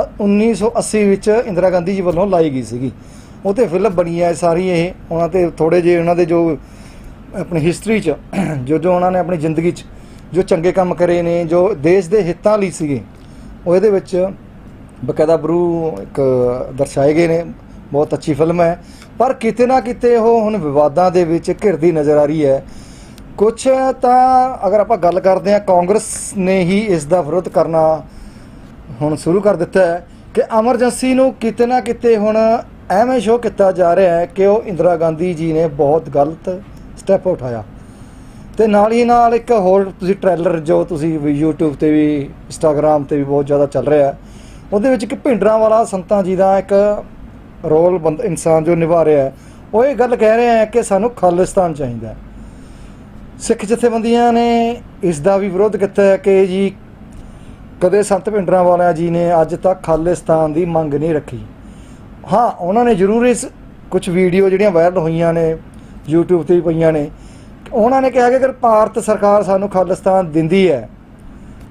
ਅ- 1980 ਵਿੱਚ ਇੰਦਰਾ ਗਾਂਧੀ ਜੀ ਵੱਲੋਂ ਲਾਈ ਗਈ ਸੀਗੀ। ਉਹ ਤੇ ਫਿਲਮ ਬਣੀ ਹੈ ਸਾਰੀ ਇਹ। ਉਹਨਾਂ ਤੇ ਥੋੜੇ ਜਿਹੇ ਉਹਨਾਂ ਦੇ ਜੋ ਆਪਣੀ ਹਿਸਟਰੀ 'ਚ, ਜੋ ਜੋ ਉਹਨਾਂ ਨੇ ਆਪਣੀ ਜ਼ਿੰਦਗੀ 'ਚ ਜੋ ਚੰਗੇ ਕੰਮ ਕਰੇ ਨੇ, ਜੋ ਦੇਸ਼ ਦੇ ਹਿੱਤਾਂ ਲਈ ਸੀਗੇ ਉਹ ਇਹਦੇ ਵਿੱਚ ਬਕਾਇਦਾ ਬਰੂ ਇੱਕ ਦਰਸਾਏ ਗਏ ਨੇ। ਬਹੁਤ ਅੱਛੀ ਫਿਲਮ ਹੈ ਪਰ ਕਿਤੇ ਨਾ ਕਿਤੇ ਉਹ ਹੁਣ ਵਿਵਾਦਾਂ ਦੇ ਵਿੱਚ ਘਿਰਦੀ ਨਜ਼ਰ ਆ ਰਹੀ ਹੈ ਕੁਝ ਤਾਂ ਅਗਰ ਆਪਾਂ ਗੱਲ ਕਰਦੇ ਹਾਂ, ਕਾਂਗਰਸ ਨੇ ਹੀ ਇਸ ਦਾ ਵਿਰੋਧ ਕਰਨਾ ਹੁਣ ਸ਼ੁਰੂ ਕਰ ਦਿੱਤਾ ਹੈ ਕਿ ਐਮਰਜੈਂਸੀ ਨੂੰ ਕਿਤੇ ਨਾ ਕਿਤੇ ਹੁਣ ਐਵੇਂ ਸ਼ੋਅ ਕੀਤਾ ਜਾ ਰਿਹਾ ਹੈ ਕਿ ਉਹ ਇੰਦਰਾ ਗਾਂਧੀ ਜੀ ਨੇ ਬਹੁਤ ਗਲਤ ਸਟੈਪ ਉਠਾਇਆ। ਤੇ ਨਾਲ ਹੀ ਨਾਲ ਇੱਕ ਹੋਰ ਤੁਸੀਂ ਟ੍ਰੇਲਰ ਜੋ ਤੁਸੀਂ ਵੀ YouTube ਤੇ ਵੀ, Instagram ਤੇ ਵੀ ਬਹੁਤ ਜ਼ਿਆਦਾ ਚੱਲ ਰਿਹਾ ਹੈ, ਉਹਦੇ ਵਿੱਚ ਇੱਕ ਭਿੰਡਰਾਂ ਵਾਲਾ ਸੰਤਾਂ ਜੀ ਦਾ ਇੱਕ ਰੋਲ ਬੰਦ, ਇਨਸਾਨ ਜੋ ਨਿਭਾ ਰਿਹਾ ਹੈ, ਉਹ ਇਹ ਗੱਲ ਕਹਿ ਰਿਹਾ ਹੈ ਕਿ ਸਾਨੂੰ ਖਾਲਿਸਤਾਨ ਚਾਹੀਦਾ ਹੈ। ਸਿੱਖ ਜਥੇਬੰਦੀਆਂ ਨੇ ਇਸ ਦਾ ਵੀ ਵਿਰੋਧ ਕੀਤਾ ਹੈ ਕਿ ਜੀ ਕਦੇ ਸੰਤ ਭਿੰਡਰਾਂ ਵਾਲਿਆਂ ਜੀ ਨੇ ਅੱਜ ਤੱਕ ਖਾਲਿਸਤਾਨ ਦੀ ਮੰਗ ਨਹੀਂ ਰੱਖੀ। ਹਾਂ, ਉਹਨਾਂ ਨੇ ਜ਼ਰੂਰ ਇਸ ਕੁਝ ਵੀਡੀਓ ਜਿਹੜੀਆਂ ਵਾਇਰਲ ਹੋਈਆਂ ਨੇ, YouTube ਤੇ ਵੀ ਪਈਆਂ ਨੇ। ਉਹਨਾਂ ਨੇ ਕਿਹਾ ਕਿ ਅਗਰ ਭਾਰਤ ਸਰਕਾਰ ਸਾਨੂੰ ਖਾਲਿਸਤਾਨ ਦਿੰਦੀ ਹੈ,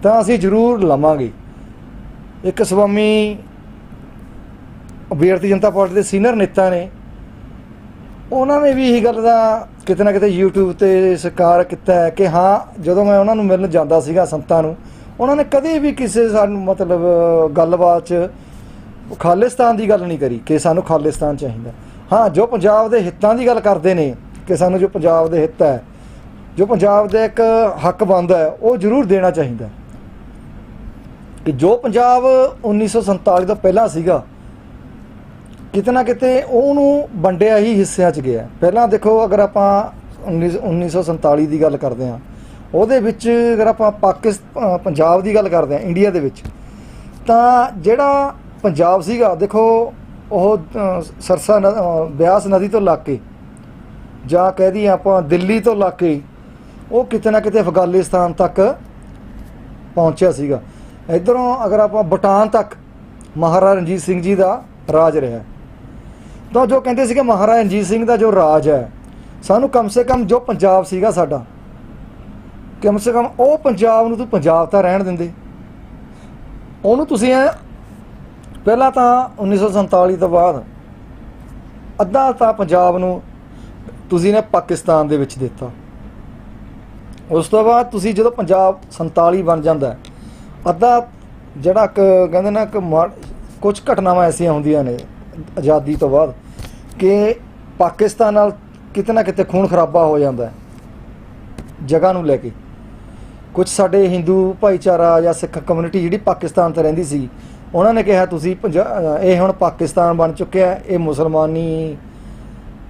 ਤਾਂ ਅਸੀਂ ਜ਼ਰੂਰ ਲਵਾਂਗੇ। ਇੱਕ ਸਵਾਮੀ ਭਾਰਤੀ ਜਨਤਾ ਪਾਰਟੀ ਦੇ ਸੀਨੀਅਰ ਨੇਤਾ ਨੇ। ਉਹਨਾਂ ਨੇ ਵੀ ਇਹੀ ਗੱਲ ਦਾ ਕਿਤੇ ਨਾ ਕਿਤੇ YouTube ਤੇ ਸਕਾਰ ਕੀਤਾ ਹੈ ਕਿ ਹਾਂ, ਜਦੋਂ ਮੈਂ ਉਹਨਾਂ ਨੂੰ ਮਿਲਣ ਜਾਂਦਾ ਸੀਗਾ ਸੰਤਾਂ ਨੂੰ ਉਹਨਾਂ ਨੇ ਕਦੇ ਵੀ ਕਿਸੇ ਸਾਨੂੰ ਮਤਲਬ ਗੱਲਬਾਤ 'ਚ ਖਾਲਿਸਤਾਨ ਦੀ ਗੱਲ ਨਹੀਂ ਕਰੀ ਕਿ ਸਾਨੂੰ ਖਾਲਿਸਤਾਨ ਚਾਹੀਦਾ। ਹਾਂ, ਜੋ ਪੰਜਾਬ ਦੇ ਹਿੱਤਾਂ ਦੀ ਗੱਲ ਕਰਦੇ ਨੇ ਕਿ ਸਾਨੂੰ ਜੋ ਪੰਜਾਬ ਦੇ ਹਿੱਤ ਹੈ, ਜੋ ਪੰਜਾਬ ਦਾ ਇੱਕ ਹੱਕ ਬਣਦਾ ਹੈ, ਉਹ ਜ਼ਰੂਰ ਦੇਣਾ ਚਾਹੀਦਾ। ਕਿ ਜੋ ਪੰਜਾਬ 1947 ਤੋਂ ਪਹਿਲਾਂ ਸੀਗਾ ਕਿਤੇ ਨਾ ਕਿਤੇ ਉਹਨੂੰ ਵੰਡਿਆ ਹੀ ਹਿੱਸਿਆਂ 'ਚ ਗਿਆ। ਪਹਿਲਾਂ ਦੇਖੋ, ਅਗਰ ਆਪਾਂ 19 1947 ਦੀ ਗੱਲ ਕਰਦੇ ਹਾਂ ਉਹਦੇ ਵਿੱਚ ਅਗਰ ਆਪਾਂ ਪਾਕਿਸਤਾਨ ਪੰਜਾਬ ਦੀ ਗੱਲ ਕਰਦੇ ਹਾਂ, ਇੰਡੀਆ ਦੇ ਵਿੱਚ, ਤਾਂ ਜਿਹੜਾ ਪੰਜਾਬ ਸੀਗਾ, ਦੇਖੋ ਉਹ ਸਰਸਾ ਨ- ਬਿਆਸ ਨਦੀ ਤੋਂ ਲੱਗ ਕੇ ਜਾਂ ਕਹਿ ਦਈਏ ਆਪਾਂ ਦਿੱਲੀ ਤੋਂ ਲੱਗ ਕੇ ਉਹ ਕਿਤੇ ਨਾ ਕਿਤੇ ਅਫਗਾਨਿਸਤਾਨ ਤੱਕ ਪਹੁੰਚਿਆ ਸੀਗਾ। ਇਧਰੋਂ ਅਗਰ ਆਪਾਂ ਭੂਟਾਨ ਤੱਕ ਮਹਾਰਾਜਾ ਰਣਜੀਤ ਸਿੰਘ ਜੀ ਦਾ ਰਾਜ ਰਿਹਾ। ਤਾਂ ਜੋ ਕਹਿੰਦੇ ਸੀ ਕਿ ਮਹਾਰਾਜਾ ਰਣਜੀਤ ਸਿੰਘ ਦਾ ਜੋ ਰਾਜ ਹੈ, ਸਾਨੂੰ ਕਮ ਸੇ ਕਮ ਜੋ ਪੰਜਾਬ ਸੀਗਾ ਸਾਡਾ ਕਮ ਸੇ ਕਮ ਉਹ ਪੰਜਾਬ ਨੂੰ ਤੂੰ ਪੰਜਾਬ ਤਾਂ ਰਹਿਣ ਦਿੰਦੇ। ਉਹਨੂੰ ਤੁਸੀਂ ਐਂ, ਪਹਿਲਾਂ ਤਾਂ 1947 ਤੋਂ ਬਾਅਦ ਅੱਧਾ ਤਾਂ ਪੰਜਾਬ ਨੂੰ ਤੁਸੀਂ ਨੇ ਪਾਕਿਸਤਾਨ ਦੇ ਵਿੱਚ ਦਿੱਤਾ। ਉਸ ਤੋਂ ਬਾਅਦ ਤੁਸੀਂ ਜਦੋਂ ਪੰਜਾਬ 47 ਬਣ ਜਾਂਦਾ ਅੱਧਾ ਜਿਹੜਾ ਕਹਿੰਦੇ ਨਾ ਕਿ ਕੁਝ ਘਟਨਾਵਾਂ ਐਸੀਆਂ ਹੁੰਦੀਆਂ ਨੇ ਆਜ਼ਾਦੀ ਤੋਂ ਬਾਅਦ ਕਿ ਪਾਕਿਸਤਾਨ ਨਾਲ ਕਿਤੇ ਨਾ ਕਿਤੇ ਖੂਨ ਖਰਾਬਾ ਹੋ ਜਾਂਦਾ ਹੈ ਜਗ੍ਹਾ ਨੂੰ ਲੈ ਕੇ। ਕੁਝ ਸਾਡੇ ਹਿੰਦੂ ਭਾਈਚਾਰਾ ਜਾਂ ਸਿੱਖ ਕਮਿਊਨਿਟੀ ਜਿਹੜੀ ਪਾਕਿਸਤਾਨ ਤੇ ਰਹਿੰਦੀ ਸੀ ਉਹਨਾਂ ਨੇ ਕਿਹਾ ਤੁਸੀਂ ਪੰਜਾ- ਇਹ ਹੁਣ ਪਾਕਿਸਤਾਨ ਬਣ ਚੁੱਕਿਆ ਇਹ ਮੁਸਲਮਾਨੀ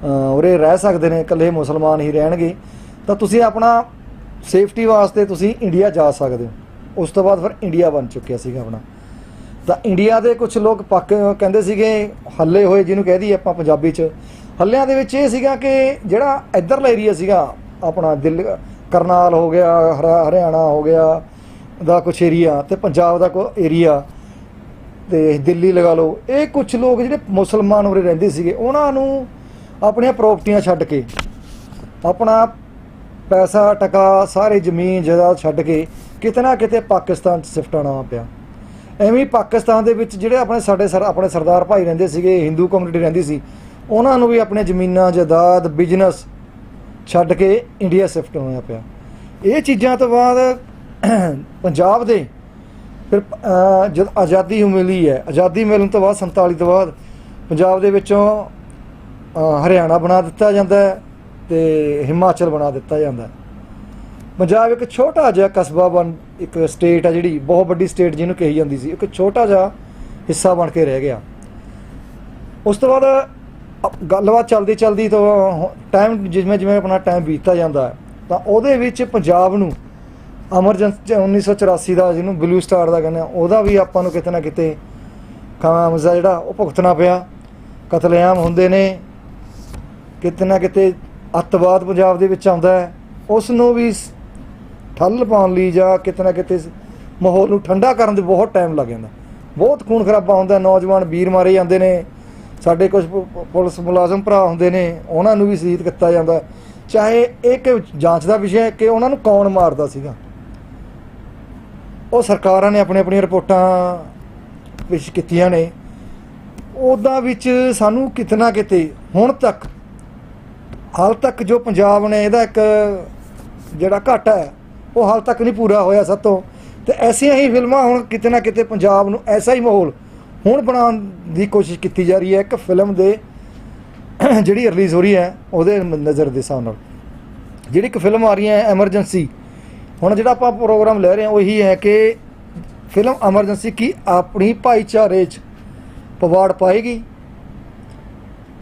ਅ, ਉਰੇ ਰਹਿ ਸਕਦੇ ਨੇ ਇਕੱਲੇ ਮੁਸਲਮਾਨ ਹੀ ਰਹਿਣਗੇ। ਤਾਂ ਤੁਸੀਂ ਆਪਣਾ ਸੇਫਟੀ ਵਾਸਤੇ ਤੁਸੀਂ ਇੰਡੀਆ ਜਾ ਸਕਦੇ ਹੋ। ਉਸ ਤੋਂ ਬਾਅਦ ਫਿਰ ਇੰਡੀਆ ਬਣ ਚੁੱਕਿਆ ਸੀਗਾ ਆਪਣਾ। ਤਾਂ ਇੰਡੀਆ ਦੇ ਕੁਝ ਲੋਕ ਪਾਕ ਕਹਿੰਦੇ ਸੀਗੇ ਹੱਲੇ ਹੋਏ ਜਿਹਨੂੰ ਕਹਿ ਦਈਏ ਆਪਾਂ ਪੰਜਾਬੀ 'ਚ ਹੱਲਿਆਂ ਦੇ ਵਿੱਚ ਇਹ ਸੀਗਾ ਕਿ ਜਿਹੜਾ ਇੱਧਰਲਾ ਏਰੀਆ ਸੀਗਾ ਆਪਣਾ ਦਿੱਲੀ ਕਰਨਾਲ ਹੋ ਗਿਆ, ਹਰਾ- ਹਰਿਆਣਾ ਹੋ ਗਿਆ ਦਾ ਕੁਝ ਏਰੀਆ ਤੇ ਪੰਜਾਬ ਦਾ ਕੋ ਏਰੀਆ ਤੇ ਦਿੱਲੀ ਲਗਾ ਲਓ। ਇਹ ਕੁਝ ਲੋਕ ਜਿਹੜੇ ਮੁਸਲਮਾਨ ਉਰੇ ਰਹਿੰਦੇ ਸੀਗੇ, ਉਹਨਾਂ ਨੂੰ ਆਪਣੀਆਂ ਪ੍ਰਾਪਰਟੀਆਂ ਛੱਡ ਕੇ, ਆਪਣਾ ਪੈਸਾ ਟਕਾ, ਸਾਰੇ ਜ਼ਮੀਨ, ਜਾਇਦਾਦ ਛੱਡ ਕੇ ਕਿਤੇ ਨਾ ਕਿਤੇ ਪਾਕਿਸਤਾਨ 'ਚ ਸ਼ਿਫਟ ਆਉਣਾ ਪਿਆ। ਐਵੇਂ ਹੀ ਪਾਕਿਸਤਾਨ ਦੇ ਵਿੱਚ ਜਿਹੜੇ ਆਪਣੇ ਸਾਡੇ ਸਰ, ਆਪਣੇ ਸਰਦਾਰ ਭਾਈ ਰਹਿੰਦੇ ਸੀਗੇ, ਹਿੰਦੂ ਕਮਿਊਨਿਟੀ ਰਹਿੰਦੀ ਸੀ, ਉਹਨਾਂ ਨੂੰ ਵੀ ਆਪਣੇ ਜ਼ਮੀਨਾਂ, ਜਾਇਦਾਦ ਬਿਜ਼ਨਸ ਛੱਡ ਕੇ ਇੰਡੀਆ ਸ਼ਿਫਟ ਹੋਣਾ ਪਿਆ। ਇਹ ਚੀਜ਼ਾਂ ਤੋਂ ਬਾਅਦ ਪੰਜਾਬ ਦੇ ਫਿਰ ਅਹ, ਜਦ ਆਜ਼ਾਦੀ ਮਿਲੀ ਹੈ ਆਜ਼ਾਦੀ ਮਿਲਣ ਤੋਂ ਬਾਅਦ 47 ਤੋਂ ਬਾਅਦ ਪੰਜਾਬ ਦੇ ਵਿੱਚੋਂ ਹਰਿਆਣਾ ਬਣਾ ਦਿੱਤਾ ਜਾਂਦਾ ਹੈ ਤੇ ਹਿਮਾਚਲ ਬਣਾ ਦਿੱਤਾ ਜਾਂਦਾ ਹੈ। ਪੰਜਾਬ ਇੱਕ ਛੋਟਾ ਜਿਹਾ ਕਸਬਾ ਬਣ ਇੱਕ ਸਟੇਟ ਆ ਜਿਹੜੀ ਬਹੁਤ ਵੱਡੀ ਸਟੇਟ ਜਿਹਨੂੰ ਕਹੀ ਜਾਂਦੀ ਸੀ ਇੱਕ ਛੋਟਾ ਜਿਹਾ ਹਿੱਸਾ ਬਣ ਕੇ ਰਹਿ ਗਿਆ। ਉਸ ਤੋਂ ਬਾਅਦ ਅਪ ਗੱਲਬਾਤ ਚਲਦੀ ਚਲਦੀ ਤੋਂ ਟਾਈਮ ਜਿਵੇਂ ਜਿਵੇਂ ਆਪਣਾ ਟਾਈਮ ਬੀਤਦਾ ਜਾਂਦਾ ਹੈ, ਤਾਂ ਉਹਦੇ ਵਿੱਚ ਪੰਜਾਬ ਨੂੰ ਐਮਰਜੈਂਸੀ 1984 ਦਾ ਜਿਹਨੂੰ ਬਲੂ ਸਟਾਰ ਦਾ ਕਹਿੰਦੇ ਆ ਉਹਦਾ ਵੀ ਆਪਾਂ ਨੂੰ ਕਿਤੇ ਨਾ ਕਿਤੇ ਖਾਮਜ਼ਾ ਜਿਹੜਾ ਉਹ ਭੁਗਤਣਾ ਪਿਆ। ਕਤਲੇਆਮ ਹੁੰਦੇ ਨੇ ਕਿਤੇ ਨਾ ਕਿਤੇ ਅੱਤਵਾਦ ਪੰਜਾਬ ਦੇ ਵਿੱਚ ਆਉਂਦਾ ਹੈ। ਉਸ ਨੂੰ ਵੀ ਸ- ਠੱਲ ਪਾਉਣ ਲਈ ਜਾਂ ਕਿਤੇ ਨਾ ਕਿਤੇ ਸ- ਮਾਹੌਲ ਨੂੰ ਠੰਡਾ ਕਰਨ ਦੇ ਬਹੁਤ ਟਾਈਮ ਲੱਗ ਜਾਂਦਾ। ਬਹੁਤ ਖੂਨ ਖਰਾਬਾ ਹੁੰਦਾ ਨੌਜਵਾਨ ਵੀਰ ਮਾਰੇ ਜਾਂਦੇ ਨੇ। ਸਾਡੇ ਕੁਝ ਪੁਲਿਸ ਮੁਲਾਜ਼ਮ ਭਰਾ ਹੁੰਦੇ ਨੇ, ਉਹਨਾਂ ਨੂੰ ਵੀ ਸ਼ਹੀਦ ਕੀਤਾ ਜਾਂਦਾ। ਚਾਹੇ ਇਹ ਕਿ ਜਾਂਚ ਦਾ ਵਿਸ਼ਾ ਹੈ ਕਿ ਉਹਨਾਂ ਨੂੰ ਕੌਣ ਮਾਰਦਾ ਸੀਗਾ। ਉਹ ਸਰਕਾਰਾਂ ਨੇ ਆਪਣੀ, ਆਪਣੀਆਂ ਰਿਪੋਰਟਾਂ ਪੇਸ਼ ਕੀਤੀਆਂ ਨੇ। ਉਹਦਾ ਵਿੱਚ ਸਾਨੂੰ ਕਿਤਨਾ ਕਿਤੇ, ਹੁਣ ਤੱਕ, ਹਾਲ ਤੱਕ ਜੋ ਪੰਜਾਬ ਨੇ ਇਹਦਾ ਇੱਕ ਜਿਹੜਾ ਘਾਟਾ ਹੈ, ਉਹ ਹਾਲ ਤੱਕ ਨਹੀਂ ਪੂਰਾ ਹੋਇਆ ਸਾਤੋਂ ਤੇ। ਐਸੀਆਂ ਹੀ ਫਿਲਮਾਂ ਹੁਣ ਕਿਤੇ ਨਾ ਕਿਤੇ ਪੰਜਾਬ ਨੂੰ ਐਸਾ ਹੀ ਮਾਹੌਲ ਹੁਣ ਬਣਾਉਣ ਦੀ ਕੋਸ਼ਿਸ਼ ਕੀਤੀ ਜਾ ਰਹੀ ਹੈ। ਇੱਕ ਫਿਲਮ ਦੇ ਜਿਹੜੀ ਰਿਲੀਜ਼ ਹੋ ਰਹੀ ਹੈ, ਉਹਦੇ ਨਜ਼ਰ ਦੇ ਹਿਸਾਬ ਨਾਲ। ਜਿਹੜੀ ਇੱਕ ਫਿਲਮ ਆ ਰਹੀ ਹੈ, ਐਮਰਜੈਂਸੀ। ਹੁਣ ਜਿਹੜਾ ਆਪਾਂ ਪ੍ਰੋਗਰਾਮ ਲੈ ਰਹੇ ਹਾਂ, ਉਹ ਇਹੀ ਹੈ ਕਿ ਫਿਲਮ ਐਮਰਜੈਂਸੀ ਕੀ ਆਪਣੀ ਭਾਈਚਾਰੇ 'ਚ ਪਵਾੜ ਪਾਏਗੀ।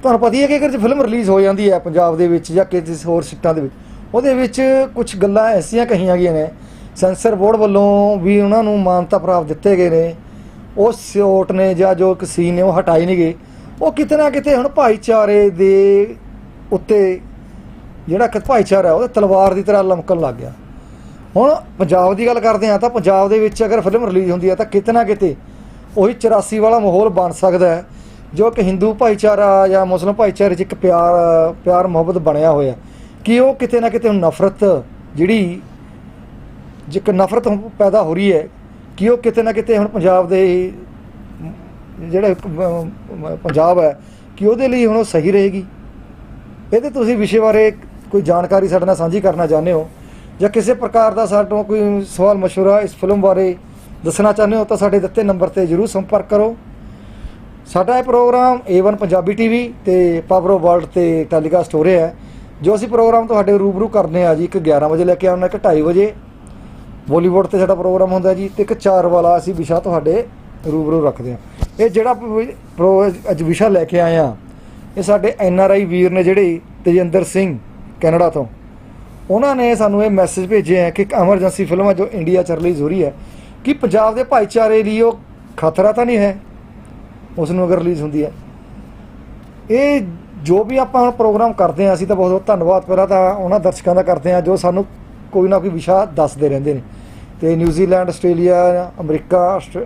ਤੁਹਾਨੂੰ ਪਤਾ ਹੀ ਹੈ ਕਿ ਅਗਰ ਜੇ ਫਿਲਮ ਰਿਲੀਜ਼ ਹੋ ਜਾਂਦੀ ਹੈ ਪੰਜਾਬ ਦੇ ਵਿੱਚ ਜਾਂ ਕਿਸੇ ਹੋਰ ਸਿੱਟਾਂ ਦੇ ਵਿੱਚ, ਉਹਦੇ ਵਿੱਚ ਕੁਝ ਗੱਲਾਂ ਐਸੀਆਂ ਕਹੀਆਂ ਗਈਆਂ ਨੇ। ਸੈਂਸਰ ਬੋਰਡ ਵੱਲੋਂ ਵੀ ਉਹਨਾਂ ਨੂੰ ਮਾਨਤਾ ਪ੍ਰਾਪਤ ਦਿੱਤੇ ਗਏ ਨੇ। ਉਹ ਸਿਓਟ ਨੇ ਜਾਂ ਜੋ ਇੱਕ ਸੀਨ ਨੇ ਉਹ ਹਟਾਈ ਨਹੀਂ ਗਏ ਉਹ ਕਿਤੇ ਨਾ ਕਿਤੇ ਹੁਣ ਭਾਈਚਾਰੇ ਦੇ ਉੱਤੇ ਜਿਹੜਾ ਕਿ ਭਾਈਚਾਰਾ ਉਹ ਤਲਵਾਰ ਦੀ ਤਰ੍ਹਾਂ ਲਮਕਣ ਲੱਗ ਗਿਆ। ਹੁਣ ਪੰਜਾਬ ਦੀ ਗੱਲ ਕਰਦੇ ਆ ਤਾਂ ਪੰਜਾਬ ਦੇ ਵਿੱਚ ਅਗਰ ਫਿਲਮ ਰਿਲੀਜ਼ ਹੁੰਦੀ ਹੈ ਤਾਂ ਕਿਤੇ ਨਾ ਕਿਤੇ ਉਹੀ 84 ਵਾਲਾ ਮਾਹੌਲ ਬਣ ਸਕਦਾ ਹੈ, ਜੋ ਕਿ ਹਿੰਦੂ ਭਾਈਚਾਰਾ ਜਾਂ ਮੁਸਲਮਾਨ ਭਾਈਚਾਰੇ 'ਚ ਇੱਕ ਪਿਆਰ ਪਿਆਰ, ਮੁਹੱਬਤ ਬਣਿਆ ਹੋਇਆ ਕਿ ਉਹ ਕਿਤੇ ਨਾ ਕਿਤੇ ਹੁਣ ਨਫ਼ਰਤ ਜਿਹੜੀ, ਜਿੱਕ ਨਫ਼ਰਤ ਪੈਦਾ ਹੋ ਰਹੀ ਹੈ ਕਿ ਉਹ ਕਿਤੇ ਨਾ ਕਿਤੇ ਹੁਣ ਪੰਜਾਬ ਦੇ ਜਿਹੜਾ ਪੰਜਾਬ ਹੈ, ਕਿ ਉਹਦੇ ਲਈ ਹੁਣ ਉਹ ਸਹੀ ਰਹੇਗੀ। ਇਹਦੇ ਤੁਸੀਂ ਵਿਸ਼ੇ ਬਾਰੇ ਕੋਈ ਜਾਣਕਾਰੀ ਸਾਡੇ ਨਾਲ ਸਾਂਝੀ ਕਰਨਾ ਚਾਹੁੰਦੇ ਹੋ, ਜਾਂ ਕਿਸੇ ਪ੍ਰਕਾਰ ਦਾ ਸਾਡੇ ਕੋਈ ਸਵਾਲ ਮਸ਼ਵਰਾ ਇਸ ਫਿਲਮ ਬਾਰੇ ਦੱਸਣਾ ਚਾਹੁੰਦੇ ਹੋ, ਤਾਂ ਸਾਡੇ ਦਿੱਤੇ ਨੰਬਰ ਤੇ ਜਰੂਰ ਸੰਪਰਕ ਕਰੋ। ਸਾਡਾ ਇਹ ਪ੍ਰੋਗਰਾਮ A1 ਪੰਜਾਬੀ ਟੀਵੀ ਤੇ ਪਾਵਰੋ ਵਰਲਡ ਤੇ ਟੈਲੀਕਾਸਟ ਹੋ ਰਿਹਾ ਹੈ, ਜੋ ਅਸੀਂ ਪ੍ਰੋਗਰਾਮ ਤੁਹਾਡੇ ਰੂਬਰੂ ਕਰਨੇ ਆ ਜੀ ਇੱਕ 11 ਵਜੇ ਲੈ ਕੇ ਆਉਣਾ ਇੱਕ 2:30 ਵਜੇ। ਬੋਲੀਵੁੱਡ ਤੇ ਸਾਡਾ ਪ੍ਰੋਗਰਾਮ ਹੁੰਦਾ ਜੀ ਤੇ ਇੱਕ ਚਾਰ ਵਾਲਾ ਅਸੀਂ ਵਿਸ਼ਾ ਤੁਹਾਡੇ ਰੂਬਰੂ ਰੱਖਦੇ ਹਾਂ। ਇਹ ਜਿਹੜਾ ਅੱਜ ਵਿਸ਼ਾ ਲੈ ਕੇ ਆਏ ਆ ਇਹ ਸਾਡੇ ਐਨ ਆਰ ਆਈ ਵੀਰ ਨੇ ਜਿਹੜੇ ਤੇਜਿੰਦਰ ਸਿੰਘ, ਕੈਨੇਡਾ ਤੋਂ। ਉਹਨਾਂ ਨੇ ਸਾਨੂੰ ਇਹ ਮੈਸੇਜ ਭੇਜਿਆ ਹੈ ਕਿ ਇੱਕ ਐਮਰਜੈਂਸੀ ਫਿਲਮ ਹੈ ਜੋ ਇੰਡੀਆ 'ਚ ਰਿਲੀਜ਼ ਹੋ ਰਹੀ ਹੈ, ਕਿ ਪੰਜਾਬ ਦੇ ਭਾਈਚਾਰੇ ਲਈ ਉਹ ਖਤਰਾ ਤਾਂ ਨਹੀਂ ਹੈ ਉਸ ਨੂੰ ਅਗਰ ਰਿਲੀਜ਼ ਹੁੰਦੀ ਹੈ। ਇਹ ਜੋ ਵੀ ਆਪਾਂ ਹੁਣ ਪ੍ਰੋਗਰਾਮ ਕਰਦੇ ਹਾਂ, ਅਸੀਂ ਤਾਂ ਬਹੁਤ ਬਹੁਤ ਧੰਨਵਾਦ। ਪਹਿਲਾਂ ਤਾਂ ਉਹਨਾਂ ਦਰਸ਼ਕਾਂ ਦਾ ਕਰਦੇ ਹਾਂ ਜੋ ਸਾਨੂੰ ਕੋਈ ਨਾ ਕੋਈ ਵਿਸ਼ਾ ਦੱਸਦੇ ਰਹਿੰਦੇ ਨੇ। ਤੇ ਨਿਊਜ਼ੀਲੈਂਡ, ਆਸਟ੍ਰੇਲੀਆ, ਅਮਰੀਕਾ ਆਸਟ੍ਰੇ-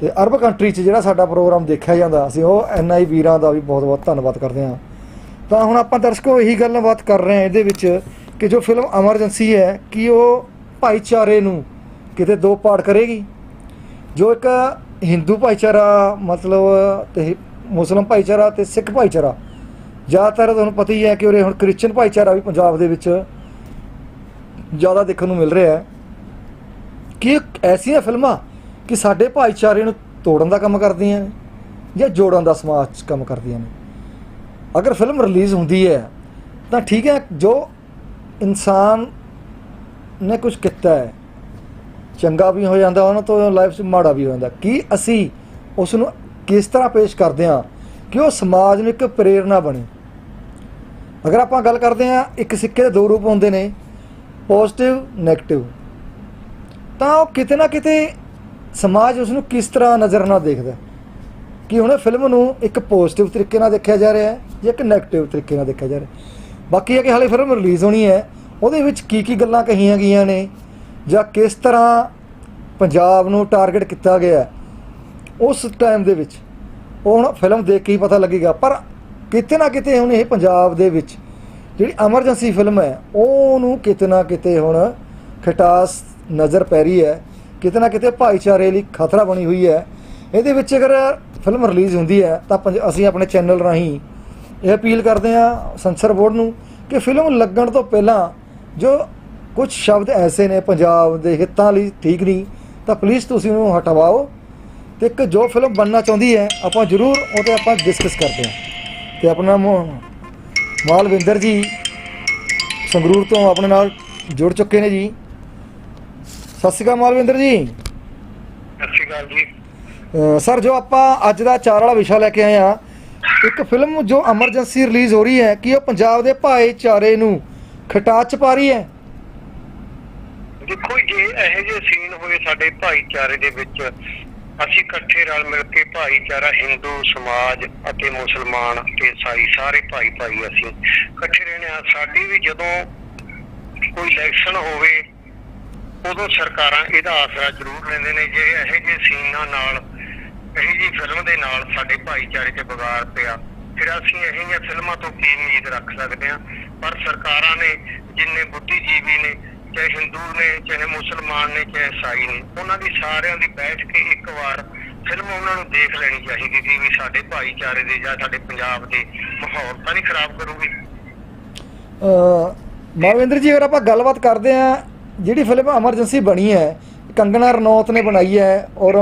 ਤੇ ਅਰਬ ਕੰਟਰੀ 'ਚ ਜਿਹੜਾ ਸਾਡਾ ਪ੍ਰੋਗਰਾਮ ਦੇਖਿਆ ਜਾਂਦਾ, ਅਸੀਂ ਉਹ ਐਨਆਈ ਵੀਰਾਂ ਦਾ ਵੀ ਬਹੁਤ ਬਹੁਤ ਧੰਨਵਾਦ ਕਰਦੇ ਹਾਂ। ਤਾਂ ਹੁਣ ਆਪਾਂ ਦਰਸ਼ਕੋ ਇਹੀ ਗੱਲਬਾਤ ਕਰ ਰਹੇ ਹਾਂ ਇਹਦੇ ਵਿੱਚ ਕਿ ਜੋ ਫਿਲਮ ਐਮਰਜੈਂਸੀ ਹੈ, ਕਿ ਉਹ ਭਾਈਚਾਰੇ ਨੂੰ ਕਿਤੇ ਦੋ ਪਾੜ ਕਰੇਗੀ? ਜੋ ਇੱਕ ਹਿੰਦੂ ਭਾਈਚਾਰਾ, ਮਤਲਬ ਤੇ ਮੁਸਲਮਾਨ ਭਾਈਚਾਰਾ ਤੇ ਸਿੱਖ ਭਾਈਚਾਰਾ, ਜ਼ਿਆਦਾਤਰ ਤੁਹਾਨੂੰ ਪਤਾ ਹੀ ਹੈ ਕਿ ਉਰੇ ਹੁਣ ਕ੍ਰਿਸਚੀਅਨ ਭਾਈਚਾਰਾ ਵੀ ਪੰਜਾਬ ਦੇ ਵਿੱਚ ਜ਼ਿਆਦਾ ਦੇਖਣ ਨੂੰ ਮਿਲ ਰਿਹਾ ਹੈ। ਕਿ ਐਸੀਆਂ ਫਿਲਮਾਂ ਕਿ ਸਾਡੇ ਭਾਈਚਾਰੇ ਨੂੰ ਤੋੜਨ ਦਾ ਕੰਮ ਕਰਦੀਆਂ ਨੇ ਜਾਂ ਜੋੜਨ ਦਾ ਸਮਾਜ 'ਚ ਕੰਮ ਕਰਦੀਆਂ ਨੇ। ਅਗਰ ਫਿਲਮ ਰਿਲੀਜ਼ ਹੁੰਦੀ ਹੈ, ਤਾਂ ਠੀਕ ਹੈ, ਜੋ ਇਨਸਾਨ ਨੇ ਕੁਝ ਕੀਤਾ ਹੈ, ਚੰਗਾ ਵੀ ਹੋ ਜਾਂਦਾ, ਉਹਨਾਂ ਤੋਂ ਲਾਈਫ 'ਚ ਮਾੜਾ ਵੀ ਹੋ ਜਾਂਦਾ। ਕੀ ਅਸੀਂ ਉਸ ਨੂੰ ਕਿਸ ਤਰ੍ਹਾਂ ਪੇਸ਼ ਕਰਦੇ ਹਾਂ ਕਿ ਉਹ ਸਮਾਜ ਨੂੰ ਇੱਕ ਪ੍ਰੇਰਣਾ ਬਣੇ? ਅਗਰ ਆਪਾਂ ਗੱਲ ਕਰਦੇ ਹਾਂ, ਇੱਕ ਸਿੱਕੇ ਦੇ ਦੋ ਰੂਪ ਹੁੰਦੇ ਨੇ ਪੋਜ਼ਿਟਿਵ ਨੈਗੇਟਿਵ ਤਾਂ ਉਹ ਕਿਤੇ ਨਾ ਕਿਤੇ ਸਮਾਜ ਉਸ ਨੂੰ ਕਿਸ ਤਰ੍ਹਾਂ ਨਜ਼ਰ ਨਾਲ ਦੇਖਦਾ ਹੈ? ਕਿ ਉਹਨੇ ਫਿਲਮ ਨੂੰ ਇੱਕ ਪੋਜ਼ਿਟਿਵ ਤਰੀਕੇ ਨਾਲ ਦੇਖਿਆ ਜਾ ਰਿਹਾ ਹੈ, ਜਾਂ ਇੱਕ 네ਗੇਟਿਵ ਤਰੀਕੇ ਨਾਲ ਦੇਖਿਆ ਜਾ ਰਿਹਾ ਬਾਕੀ ਹੈ ਕਿ ਹਾਲੇ ਫਿਲਮ ਰਿਲੀਜ਼ ਹੋਣੀ ਹੈ, ਉਹਦੇ ਵਿੱਚ ਕੀ ਕੀ ਗੱਲਾਂ ਕਹੀਆਂ ਗਈਆਂ ਨੇ, ਜਾਂ ਕਿਸ ਤਰ੍ਹਾਂ ਪੰਜਾਬ ਨੂੰ ਟਾਰਗੇਟ ਕੀਤਾ ਗਿਆ ਉਸ ਟਾਈਮ ਦੇ ਵਿੱਚ ਉਹ ਹੁਣ ਫਿਲਮ ਦੇਖ ਕੇ ਹੀ ਪਤਾ ਲੱਗੇਗਾ, ਪਰ ਕਿਤੇ ਨਾ ਕਿਤੇ ਹੁਣ ਇਹ ਪੰਜਾਬ ਦੇ ਵਿੱਚ ਜਿਹੜੀ ਐਮਰਜੈਂਸੀ ਫਿਲਮ ਹੈ, ਉਹਨੂੰ ਕਿਤੇ ਨਾ ਕਿਤੇ ਹੁਣ ਖਟਾਸ ਨਜ਼ਰ ਪੈ ਰਹੀ ਹੈ, ਕਿਤੇ ਨਾ ਕਿਤੇ ਭਾਈਚਾਰੇ ਲਈ ਖਤਰਾ ਬਣੀ ਹੋਈ ਹੈ। ਇਹਦੇ ਵਿੱਚ ਅਗਰ ਫਿਲਮ ਰਿਲੀਜ਼ ਹੁੰਦੀ ਹੈ, ਤਾਂ ਪੰਜ- ਅਸੀਂ ਆਪਣੇ ਚੈਨਲ ਰਾਹੀਂ ਇਹ ਅਪੀਲ ਕਰਦੇ ਹਾਂ ਸੰਸਰ ਬੋਰਡ ਨੂੰ ਕਿ ਫਿਲਮ ਲੱਗਣ ਤੋਂ ਪਹਿਲਾਂ ਜੋ ਕੁਝ ਸ਼ਬਦ ਐਸੇ ਨੇ ਪੰਜਾਬ ਦੇ ਹਿੱਤਾਂ ਲਈ ਠੀਕ ਨਹੀਂ, ਤਾਂ ਪਲੀਜ਼ ਤੁਸੀਂ ਉਹਨੂੰ ਹਟਵਾਓ ਤੇ ਇੱਕ ਜੋ ਫਿਲਮ ਬਣਨਾ ਚਾਹੁੰਦੀ ਹੈ, ਆਪਾਂ ਜ਼ਰੂਰ ਉਹ ਉਹਤੇ ਆਪਾਂ ਡਿਸਕਸ ਕਰਦੇ ਹਾਂ। ਤੇ ਆਪਣਾ ਮਾਲਵਿੰਦਰ ਜੀ ਸੰਗਰੂਰ ਤੋਂ ਆਪਣੇ ਨਾਲ ਜੁੜ ਚੁੱਕੇ ਨੇ ਜੀ। ਸਤਿ ਸ਼੍ਰੀ ਅਕਾਲ ਮਾਲਵਿੰਦਰ ਜੀ। ਸਤਿ ਸ਼੍ਰੀ ਅਕਾਲ ਜੀ। ਸਰ ਜੋ ਆਪਾਂ ਅੱਜ ਦਾ ਚਾਰ ਵਾਲਾ ਵਿਸ਼ਾ ਲੈ ਕੇ ਆਏ ਆ ਇੱਕ ਫਿਲਮ ਜੋ ਐਮਰਜੈਂਸੀ ਰਿਲੀਜ਼ ਹੋ ਰਹੀ ਹੈ ਕਿ ਉਹ ਪੰਜਾਬ ਦੇ ਭਾਈਚਾਰੇ ਨੂੰ ਖਟਾ ਚ ਪਾ ਰਹੀ ਹੈ? ਦੇਖੋ ਜੇ ਇਹੋ ਜਿਹੇ ਸੀਨ ਹੋਏ ਸਾਡੇ ਭਾਈਚਾਰੇ ਦੇ ਵਿੱਚ। ਅਸੀਂ ਇਕੱਠੇ ਰਲ ਮਿਲ ਕੇ ਭਾਈਚਾਰਾ ਹਿੰਦੂ ਸਮਾਜ ਅਤੇ ਮੁਸਲਮਾਨ ਤੇ ਈਸਾਈ ਸਾਰੇ ਭਾਈ ਭਾਈ ਅਸੀਂ ਇਕੱਠੇ ਰਹਿਣੇ ਸਾਡੀ ਵੀ ਜਦੋਂ ਕੋਈ ਇਲੈਕਸ਼ਨ ਹੋਵੇ ਉਦੋਂ ਸਰਕਾਰਾਂ ਇਹਦਾ ਆਸਰਾ ਜ਼ਰੂਰ ਲੈਂਦੇ ਨੇ ਜੇ ਇਹੋ ਜਿਹੇ ਸੀਨਾਂ ਨਾਲ, ਇਹੋ ਜਿਹੀ ਫਿਲਮ ਦੇ ਨਾਲ ਸਾਡੇ ਭਾਈਚਾਰੇ 'ਚ ਵਿਗਾੜ ਪਿਆ। ਫਿਰ ਅਸੀਂ ਇਹੋ ਜਿਹੀਆਂ ਫਿਲਮਾਂ ਤੋਂ ਕੀ ਉਮੀਦ ਰੱਖ ਸਕਦੇ ਹਾਂ? ਪਰ ਸਰਕਾਰਾਂ ਨੇ ਜਿੰਨੇ ਬੁੱਧੀਜੀਵੀ ਨੇ, ਚਾਹੇ ਹਿੰਦੂ ਨੇ, ਚਾਹੇ ਮੁਸਲਮਾਨ ਨੇ, ਚਾਹੇ ਈਸਾਈ ਨੇ, ਉਹਨਾਂ ਦੀ ਸਾਰਿਆਂ ਦੀ ਬੈਠ ਕੇ ਇੱਕ ਵਾਰ ਫਿਲਮ ਉਹਨਾਂ ਨੂੰ ਦੇਖ ਲੈਣੀ ਚਾਹੀਦੀ ਸੀ ਵੀ ਸਾਡੇ ਭਾਈਚਾਰੇ ਦੇ ਜਾਂ ਸਾਡੇ ਪੰਜਾਬ ਦੇ ਮਾਹੌਲ ਤਾਂ ਨਹੀਂ ਖਰਾਬ ਕਰੂਗੀ। ਅ ਮਾਵਿੰਦਰ ਜੀ ਅਗਰ ਆਪਾਂ ਗੱਲਬਾਤ ਕਰਦੇ ਆ ਜਿਹੜੀ ਫਿਲਮ ਐਮਰਜੈਂਸੀ ਬਣੀ ਹੈ, ਕੰਗਣਾ ਰਣੌਤ ਨੇ ਬਣਾਈ ਹੈ ਔਰ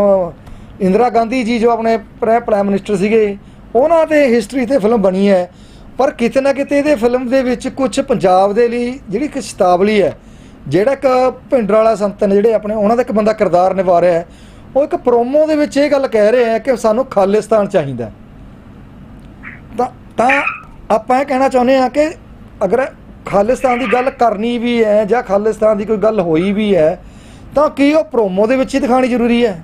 ਇੰਦਰਾ ਗਾਂਧੀ ਜੀ ਜੋ ਆਪਣੇ ਪ੍ਰਾਇ ਪ੍ਰਾਈਮ ਮਿਨਿਸਟਰ ਸੀਗੇ, ਉਹਨਾਂ ਤੇ ਹਿਸਟਰੀ ਤੇ ਫਿਲਮ ਬਣੀ ਹੈ। ਪਰ ਕਿਤੇ ਨਾ ਕਿਤੇ ਇਹਦੇ ਫਿਲਮ ਦੇ ਵਿੱਚ ਕੁਝ ਪੰਜਾਬ ਦੇ ਲਈ ਜਿਹੜੀ ਇੱਕ ਸ਼ਤਾਵਲੀ ਹੈ, ਜਿਹੜਾ ਇੱਕ ਭਿੰਡਰ ਵਾਲਾ ਸੰਤ ਨੇ ਜਿਹੜੇ ਆਪਣੇ ਉਹਨਾਂ ਦਾ ਇੱਕ ਬੰਦਾ ਕਿਰਦਾਰ ਨਿਭਾ ਰਿਹਾ ਹੈ, ਉਹ ਇੱਕ ਪ੍ਰੋਮੋ ਦੇ ਵਿੱਚ ਇਹ ਗੱਲ ਕਹਿ ਰਿਹਾ ਹੈ ਕਿ ਸਾਨੂੰ ਖਾਲਿਸਤਾਨ ਚਾਹੀਦਾ ਤਾਂ ਤਾਂ ਆਪਾਂ ਇਹ ਕਹਿਣਾ ਚਾਹੁੰਦੇ ਹਾਂ ਕਿ ਅਗਰ ਖਾਲਿਸਤਾਨ ਦੀ ਗੱਲ ਕਰਨੀ ਵੀ ਹੈ ਜਾਂ ਖਾਲਿਸਤਾਨ ਦੀ ਕੋਈ ਗੱਲ ਹੋਈ ਵੀ ਹੈ, ਤਾਂ ਕੀ ਉਹ ਪ੍ਰੋਮੋ ਦੇ ਵਿੱਚ ਹੀ ਦਿਖਾਣੀ ਜ਼ਰੂਰੀ ਹੈ?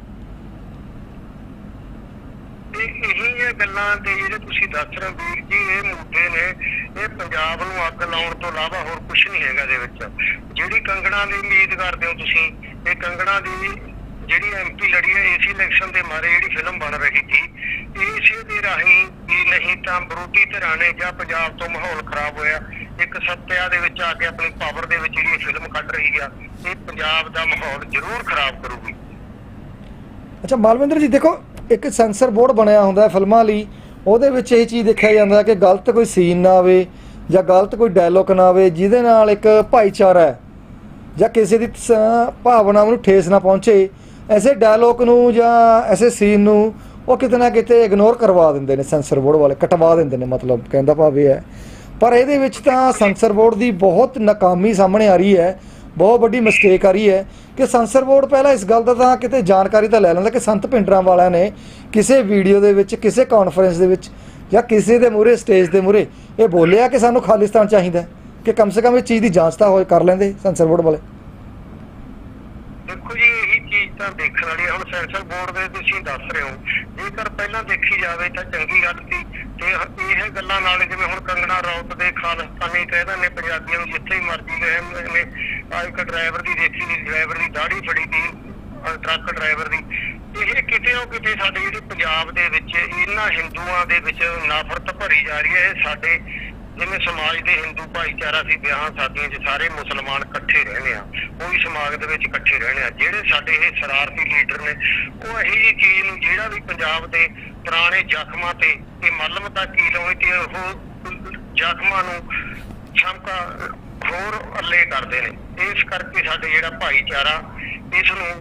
ਇਹ ਗੱਲਾਂ ਤੇ ਜਿਹੜੇ ਤੁਸੀਂ ਦੱਸ ਰਹੇ ਵੀਰ ਜੀ, ਇਹ ਮੁੱਦੇ ਨੇ, ਇਹ ਪੰਜਾਬ ਨੂੰ ਅੱਗ ਲਾਉਣ ਤੋਂ ਇਲਾਵਾ ਹੋਰ ਕੁਝ ਨਹੀਂ ਹੈਗਾ ਦੇ ਵਿੱਚ। ਜਿਹੜੀ ਕੰਗਣਾ ਦੀ ਉਮੀਦ ਕਰਦੇ ਹੋ ਤੁਸੀਂ, ਇਹ ਕੰਗਣਾ ਦੀ ਜਿਹੜੀ ਐਮਪੀ ਲੜੀ ਹੈ ਏਸੀ ਇਲੈਕਸ਼ਨ ਦੇ ਮਾਰੇ ਜਿਹੜੀ ਫਿਲਮ ਬਣ ਰਹੀ ਸੀ ਇਸੇ ਦੇ ਰਾਹੀਂ ਵੀ ਨਹੀਂ ਤਾਂ ਵਿਰੋਧੀ ਧਿਰਾਂ ਨੇ ਜਾਂ ਪੰਜਾਬ ਤੋਂ ਮਾਹੌਲ ਖਰਾਬ ਹੋਇਆ। ਇੱਕ ਸੱਤਿਆ ਦੇ ਵਿੱਚ ਆ ਕੇ ਆਪਣੀ ਪਾਵਰ ਦੇ ਵਿੱਚ ਜਿਹੜੀ ਫਿਲਮ ਕੱਢ ਰਹੀ ਆ, ਇਹ ਪੰਜਾਬ ਦਾ ਮਾਹੌਲ ਜ਼ਰੂਰ ਖਰਾਬ ਕਰੂਗੀ। ਅੱਛਾ, ਮਾਲਵਿੰਦਰ ਜੀ, ਦੇਖੋ, ਇੱਕ ਸੈਂਸਰ ਬੋਰਡ ਬਣਿਆ ਹੁੰਦਾ ਹੈ ਫਿਲਮਾਂ ਲਈ, ਉਹਦੇ ਵਿੱਚ ਇਹ ਚੀਜ਼ ਦੇਖਿਆ ਜਾਂਦਾ ਕਿ ਗਲਤ ਕੋਈ ਸੀਨ ਨਾ ਆਵੇ ਜਾਂ ਗਲਤ ਕੋਈ ਡਾਇਲੋਗ ਨਾ ਆਵੇ, ਜਿਹਦੇ ਨਾਲ ਇੱਕ ਭਾਈਚਾਰਾ ਹੈ ਜਾਂ ਕਿਸੇ ਦੀ ਭਾਵਨਾ ਨੂੰ ਠੇਸ ਨਾ ਪਹੁੰਚੇ, ਐਸੇ ਡਾਇਲੋਗ ਨੂੰ ਜਾਂ ਐਸੇ ਸੀਨ ਨੂੰ ਉਹ ਕਿਤੇ ਨਾ ਕਿਤੇ ਇਗਨੋਰ ਕਰਵਾ ਦਿੰਦੇ ਨੇ, ਸੈਂਸਰ ਬੋਰਡ ਵਾਲੇ, ਕਟਵਾ ਦਿੰਦੇ ਨੇ, ਮਤਲਬ, ਕਹਿੰਦਾ ਭਾਵੇਂ ਹੈ। ਪਰ ਇਹਦੇ ਵਿੱਚ ਤਾਂ ਸੈਂਸਰ ਬੋਰਡ ਦੀ ਬਹੁਤ ਨਾਕਾਮੀ ਸਾਹਮਣੇ ਆ ਰਹੀ ਹੈ। ਬਹੁਤ ਵੱਡੀ ਮਿਸਟੇਕ ਆ ਰਹੀ ਹੈ ਕਿ ਸੈਂਸਰ ਬੋਰਡ ਪਹਿਲਾਂ ਇਸ ਗੱਲ ਦਾ ਤਾਂ ਕਿਤੇ ਜਾਣਕਾਰੀ ਤਾਂ ਲੈ ਲੈਂਦਾ ਕਿ ਸੰਤ ਪਿੰਡਰਾਂ ਵਾਲਿਆਂ ਨੇ ਕਿਸੇ ਵੀਡੀਓ ਦੇ ਵਿੱਚ, ਕਿਸੇ ਕਾਨਫਰੰਸ ਦੇ ਵਿੱਚ ਜਾਂ ਕਿਸੇ ਦੇ ਮੂਹਰੇ ਸਟੇਜ ਦੇ ਮੂਹਰੇ ਇਹ ਬੋਲਿਆ ਕਿ ਸਾਨੂੰ ਖਾਲਿਸਤਾਨ ਚਾਹੀਦਾ ਕਿ ਕਮ ਸੇ ਕਮ ਇਹ ਚੀਜ਼ ਦੀ ਜਾਂਚ ਤਾਂ ਹੋਏ, ਕਰ ਲੈਂਦੇ ਸੈਂਸਰ ਬੋਰਡ ਵਾਲੇ। ਦੇਖੋ ਜੀ, ਇਹ ਚੀਜ਼ ਤਾਂ ਦੇਖਣ ਵਾਲੀ ਹੁਣ ਸੈਂਸਰ ਬੋਰਡ ਦੇ ਤੁਸੀਂ ਦੱਸ ਰਹੇ ਹੋ। ਜੇਕਰ ਪਹਿਲਾਂ ਦੇਖੀ ਜਾਵੇ ਤਾਂ ਚੰਗੀ ਗੱਲ ਸੀ। ਤੇ ਇਹ ਗੱਲਾਂ ਨਾਲ ਜਿਵੇਂ ਹੁਣ ਕੰਗਣਾ ਰੌਤ ਦੇ ਖਾਲਿਸਤਾਨੀ ਕਹਿੰਦੇ ਨੇ, ਪੰਜਾਬੀਆਂ ਨੂੰ ਜਿੱਥੇ ਹੀ ਮਰਜ਼ੀ ਗਏ ਨੇ। ਇੱਕ ਡਰਾਈਵਰ ਦੀ ਦੇਖੀ ਦੀ ਡਰਾਈਵਰ ਦੀ ਦਾੜੀ ਫੜੀ ਦੀ ਟਰੱਕ ਡਰਾਈਵਰ ਦੀ। ਇਹ ਕਿਤੇ ਨਾ ਕਿਤੇ ਸਾਡੇ ਜਿਹੜੇ ਪੰਜਾਬ ਦੇ ਵਿੱਚ ਇਹਨਾਂ ਹਿੰਦੂਆਂ ਦੇ ਵਿੱਚ ਨਫ਼ਰਤ ਭਰੀ ਜਾ ਰਹੀ ਹੈ, ਇਹ ਸਾਡੇ ਜਿਵੇਂ ਸਮਾਜ ਦੇ ਹਿੰਦੂ ਭਾਈਚਾਰਾ ਸੀ, ਵਿਆਹਾਂ ਸਾਡੀਆਂ 'ਚ ਸਾਰੇ ਮੁਸਲਮਾਨ ਇਕੱਠੇ ਰਹਿੰਦੇ ਆ, ਉਹ ਸਮਾਜ ਦੇ ਵਿੱਚ ਇਕੱਠੇ ਰਹਿੰਦੇ ਆ। ਜਿਹੜੇ ਸਾਡੇ ਇਹ ਸ਼ਰਾਰਤੀ ਲੀਡਰ ਨੇ, ਉਹ ਇਹੀ ਜਿਹੀ ਚੀਜ਼ ਨੂੰ ਜਿਹੜਾ ਵੀ ਪੰਜਾਬ ਦੇ ਪੁਰਾਣੇ ਜ਼ਖਮਾਂ ਤੇ ਇਹ ਮੱਲਮ ਤਾਂ ਕੀ ਲਾਉਣੀ ਤੇ ਉਹ ਜ਼ਖਮਾਂ ਨੂੰ ਛਮਕਾ ਹੋਰ ਅੱਲੇ ਕਰਦੇ ਨੇ। ਇਸ ਕਰਕੇ ਸਾਡੇ ਜਿਹੜਾ ਭਾਈਚਾਰਾ, ਇਸ ਨੂੰ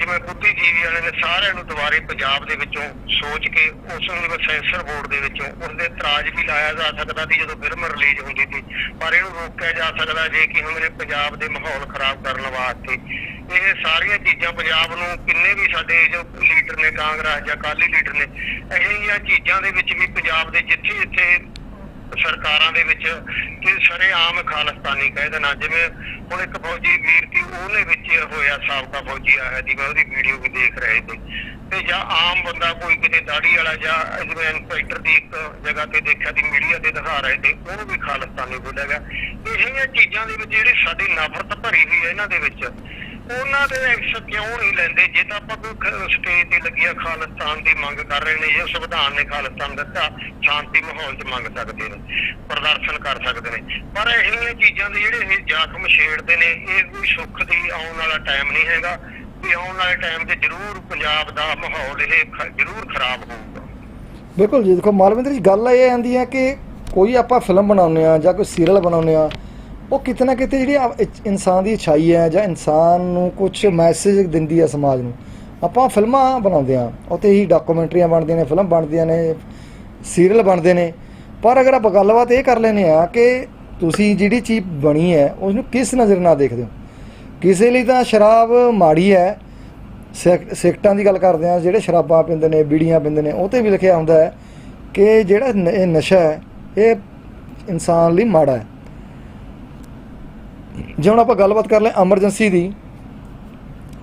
ਜਿਵੇਂ ਬੁੱਧੀਜੀਵੀ ਵਾਲੇ ਨੇ ਸਾਰਿਆਂ ਨੂੰ ਦੁਬਾਰੇ ਪੰਜਾਬ ਦੇ ਵਿੱਚੋਂ ਸੋਚ ਕੇ ਉਸ ਨੂੰ ਸੈਂਸਰ ਬੋਰਡ ਦੇ ਵਿੱਚੋਂ ਉਸ ਦੇ ਇਤਰਾਜ਼ ਵੀ ਲਾਇਆ ਜਾ ਸਕਦਾ ਸੀ ਜਦੋਂ ਫਿਲਮ ਰਿਲੀਜ਼ ਹੁੰਦੀ ਸੀ। ਪਰ ਇਹਨੂੰ ਰੋਕਿਆ ਜਾ ਸਕਦਾ ਜੇ ਕਿ ਹੁਣ ਇਹ ਪੰਜਾਬ ਦੇ ਮਾਹੌਲ ਖਰਾਬ ਕਰਨ ਵਾਸਤੇ। ਇਹ ਸਾਰੀਆਂ ਚੀਜ਼ਾਂ ਪੰਜਾਬ ਨੂੰ ਕਿੰਨੇ ਵੀ ਸਾਡੇ ਜੋ ਲੀਡਰ ਨੇ ਕਾਂਗਰਸ ਜਾਂ ਅਕਾਲੀ ਲੀਡਰ ਨੇ ਇਹੋ ਜਿਹੀਆਂ ਚੀਜ਼ਾਂ ਦੇ ਵਿੱਚ ਵੀ ਪੰਜਾਬ ਦੇ ਜਿੱਥੇ ਜਿੱਥੇ ਸਰਕਾਰਾਂ ਦੇ ਵਿੱਚ ਕਿ ਸਰੇਆਮ ਖਾਲਿਸਤਾਨੀ ਕਹਿ ਦੇਣਾ। ਜਿਵੇਂ ਹੁਣ ਇੱਕ ਫੌਜੀ ਵੀਰ ਸੀ ਉਹਨੇ ਵਿੱਚ ਹੋਇਆ ਸਾਬਕਾ ਫੌਜੀ ਆਇਆ ਜੀ ਮੈਂ ਉਹਦੀ ਵੀਡੀਓ ਵੀ ਦੇਖ ਰਹੇ ਸੀ। ਤੇ ਜਾਂ ਆਮ ਬੰਦਾ ਕੋਈ ਕਿਤੇ ਦਾੜੀ ਵਾਲਾ ਜਾਂ ਜਿਵੇਂ ਇੰਸਪੈਕਟਰ ਦੀ ਇੱਕ ਜਗ੍ਹਾ ਤੇ ਦੇਖਿਆ ਦੀ ਮੀਡੀਆ ਤੇ ਦਿਖਾ ਰਹੇ ਤੇ ਉਹਨੂੰ ਵੀ ਖਾਲਿਸਤਾਨੀ ਬੋਲਿਆ ਗਿਆ। ਇਹ ਜਿਹੀਆਂ ਚੀਜ਼ਾਂ ਦੇ ਵਿੱਚ ਜਿਹੜੀ ਸਾਡੀ ਨਫ਼ਰਤ ਭਰੀ ਹੋਈ ਹੈ, ਇਹਨਾਂ ਦੇ ਵਿੱਚ ਉਹਨਾਂ ਦੇ ਐਕਸ਼ਨ ਕਿਉਂ ਨਹੀਂ ਲੈਂਦੇ? ਜੇ ਤਾਂ ਆਪਾਂ ਕੋਈ ਸਟੇਜ ਤੇ ਲੱਗਿਆ ਖਾਲਿਸਤਾਨ ਦੀ ਮੰਗ ਕਰ ਰਹੇ ਨੇ ਜੇ ਸੰਵਿਧਾਨ ਨੇ ਖਾਲਿਸਤਾਨ ਦਿੱਤਾ, ਸ਼ਾਂਤੀ ਮਾਹੌਲ 'ਚ ਮੰਗ ਸਕਦੇ ਨੇ, ਪ੍ਰਦਰਸ਼ਨ ਕਰ ਸਕਦੇ ਨੇ। ਪਰ ਇਹੀਆਂ ਚੀਜ਼ਾਂ ਦੇ ਜਿਹੜੇ ਇਹ ਜ਼ਖਮ ਛੇੜਦੇ ਨੇ, ਇਹ ਕੋਈ ਸੁੱਖ ਦੀ ਆਉਣ ਵਾਲਾ ਟਾਈਮ ਨਹੀਂ ਹੈਗਾ। ਵੀ ਆਉਣ ਵਾਲੇ ਟਾਈਮ 'ਚ ਜ਼ਰੂਰ ਪੰਜਾਬ ਦਾ ਮਾਹੌਲ ਇਹ ਜ਼ਰੂਰ ਖਰਾਬ ਹੋਊਗਾ। ਬਿਲਕੁਲ ਜੀ, ਦੇਖੋ ਮਾਲਵਿੰਦਰ ਜੀ, ਗੱਲ ਇਹ ਆਂਦੀ ਹੈ ਕਿ ਕੋਈ ਆਪਾਂ ਫਿਲਮ ਬਣਾਉਂਦੇ ਆ ਜਾਂ ਕੋਈ ਸੀਰੀਅਲ ਬਣਾਉਂਦੇ ਆ ਉਹ ਕਿਤੇ ਨਾ ਕਿਤੇ ਜਿਹੜੀ ਆ- ਇਚ- ਇਨਸਾਨ ਦੀ ਅਛਾਈ ਹੈ ਜਾਂ ਇਨਸਾਨ ਨੂੰ ਕੁਝ ਮੈਸੇਜ ਦਿੰਦੀ ਹੈ ਸਮਾਜ ਨੂੰ। ਆਪਾਂ ਫਿਲਮਾਂ ਬਣਾਉਂਦੇ ਆ ਉੱਤੇ ਹੀ ਡਾਕੂਮੈਂਟਰੀਆਂ ਬਣਦੀਆਂ ਨੇ, ਫਿਲਮ ਬਣਦੀਆਂ ਨੇ ਸੀਰੀਅਲ ਬਣਦੇ ਨੇ। ਪਰ ਅਗਰ ਆਪਾਂ ਗੱਲਬਾਤ ਇਹ ਕਰ ਲੈਨੇ ਆ ਕਿ ਤੁਸੀਂ ਜਿਹੜੀ ਚੀਜ਼ ਬਣੀ ਹੈ ਉਸ ਨੂੰ ਕਿਸ ਨਜ਼ਰ ਨਾਲ ਦੇਖਦੇ ਹੋ? ਕਿਸੇ ਲਈ ਤਾਂ ਸ਼ਰਾਬ ਮਾੜੀ ਹੈ। ਸਿਗ- ਸਿਗਰਟਾਂ ਦੀ ਗੱਲ ਕਰਦੇ ਆ ਜਿਹੜੇ ਸ਼ਰਾਬਾਂ ਪੀਂਦੇ ਨੇ, ਬੀੜੀਆਂ ਪੀਂਦੇ ਨੇ, ਉਹ ਤੇ ਵੀ ਲਿਖਿਆ ਹੁੰਦਾ ਹੈ ਕਿ ਜਿਹੜਾ ਨ- ਇਹ ਨਸ਼ਾ ਹੈ, ਇਹ ਇਨਸਾਨ ਲਈ ਮਾੜਾ ਹੈ। ਜੇ ਹੁਣ ਆਪਾਂ ਗੱਲਬਾਤ ਕਰ ਲੈ ਐਮਰਜੈਂਸੀ ਦੀ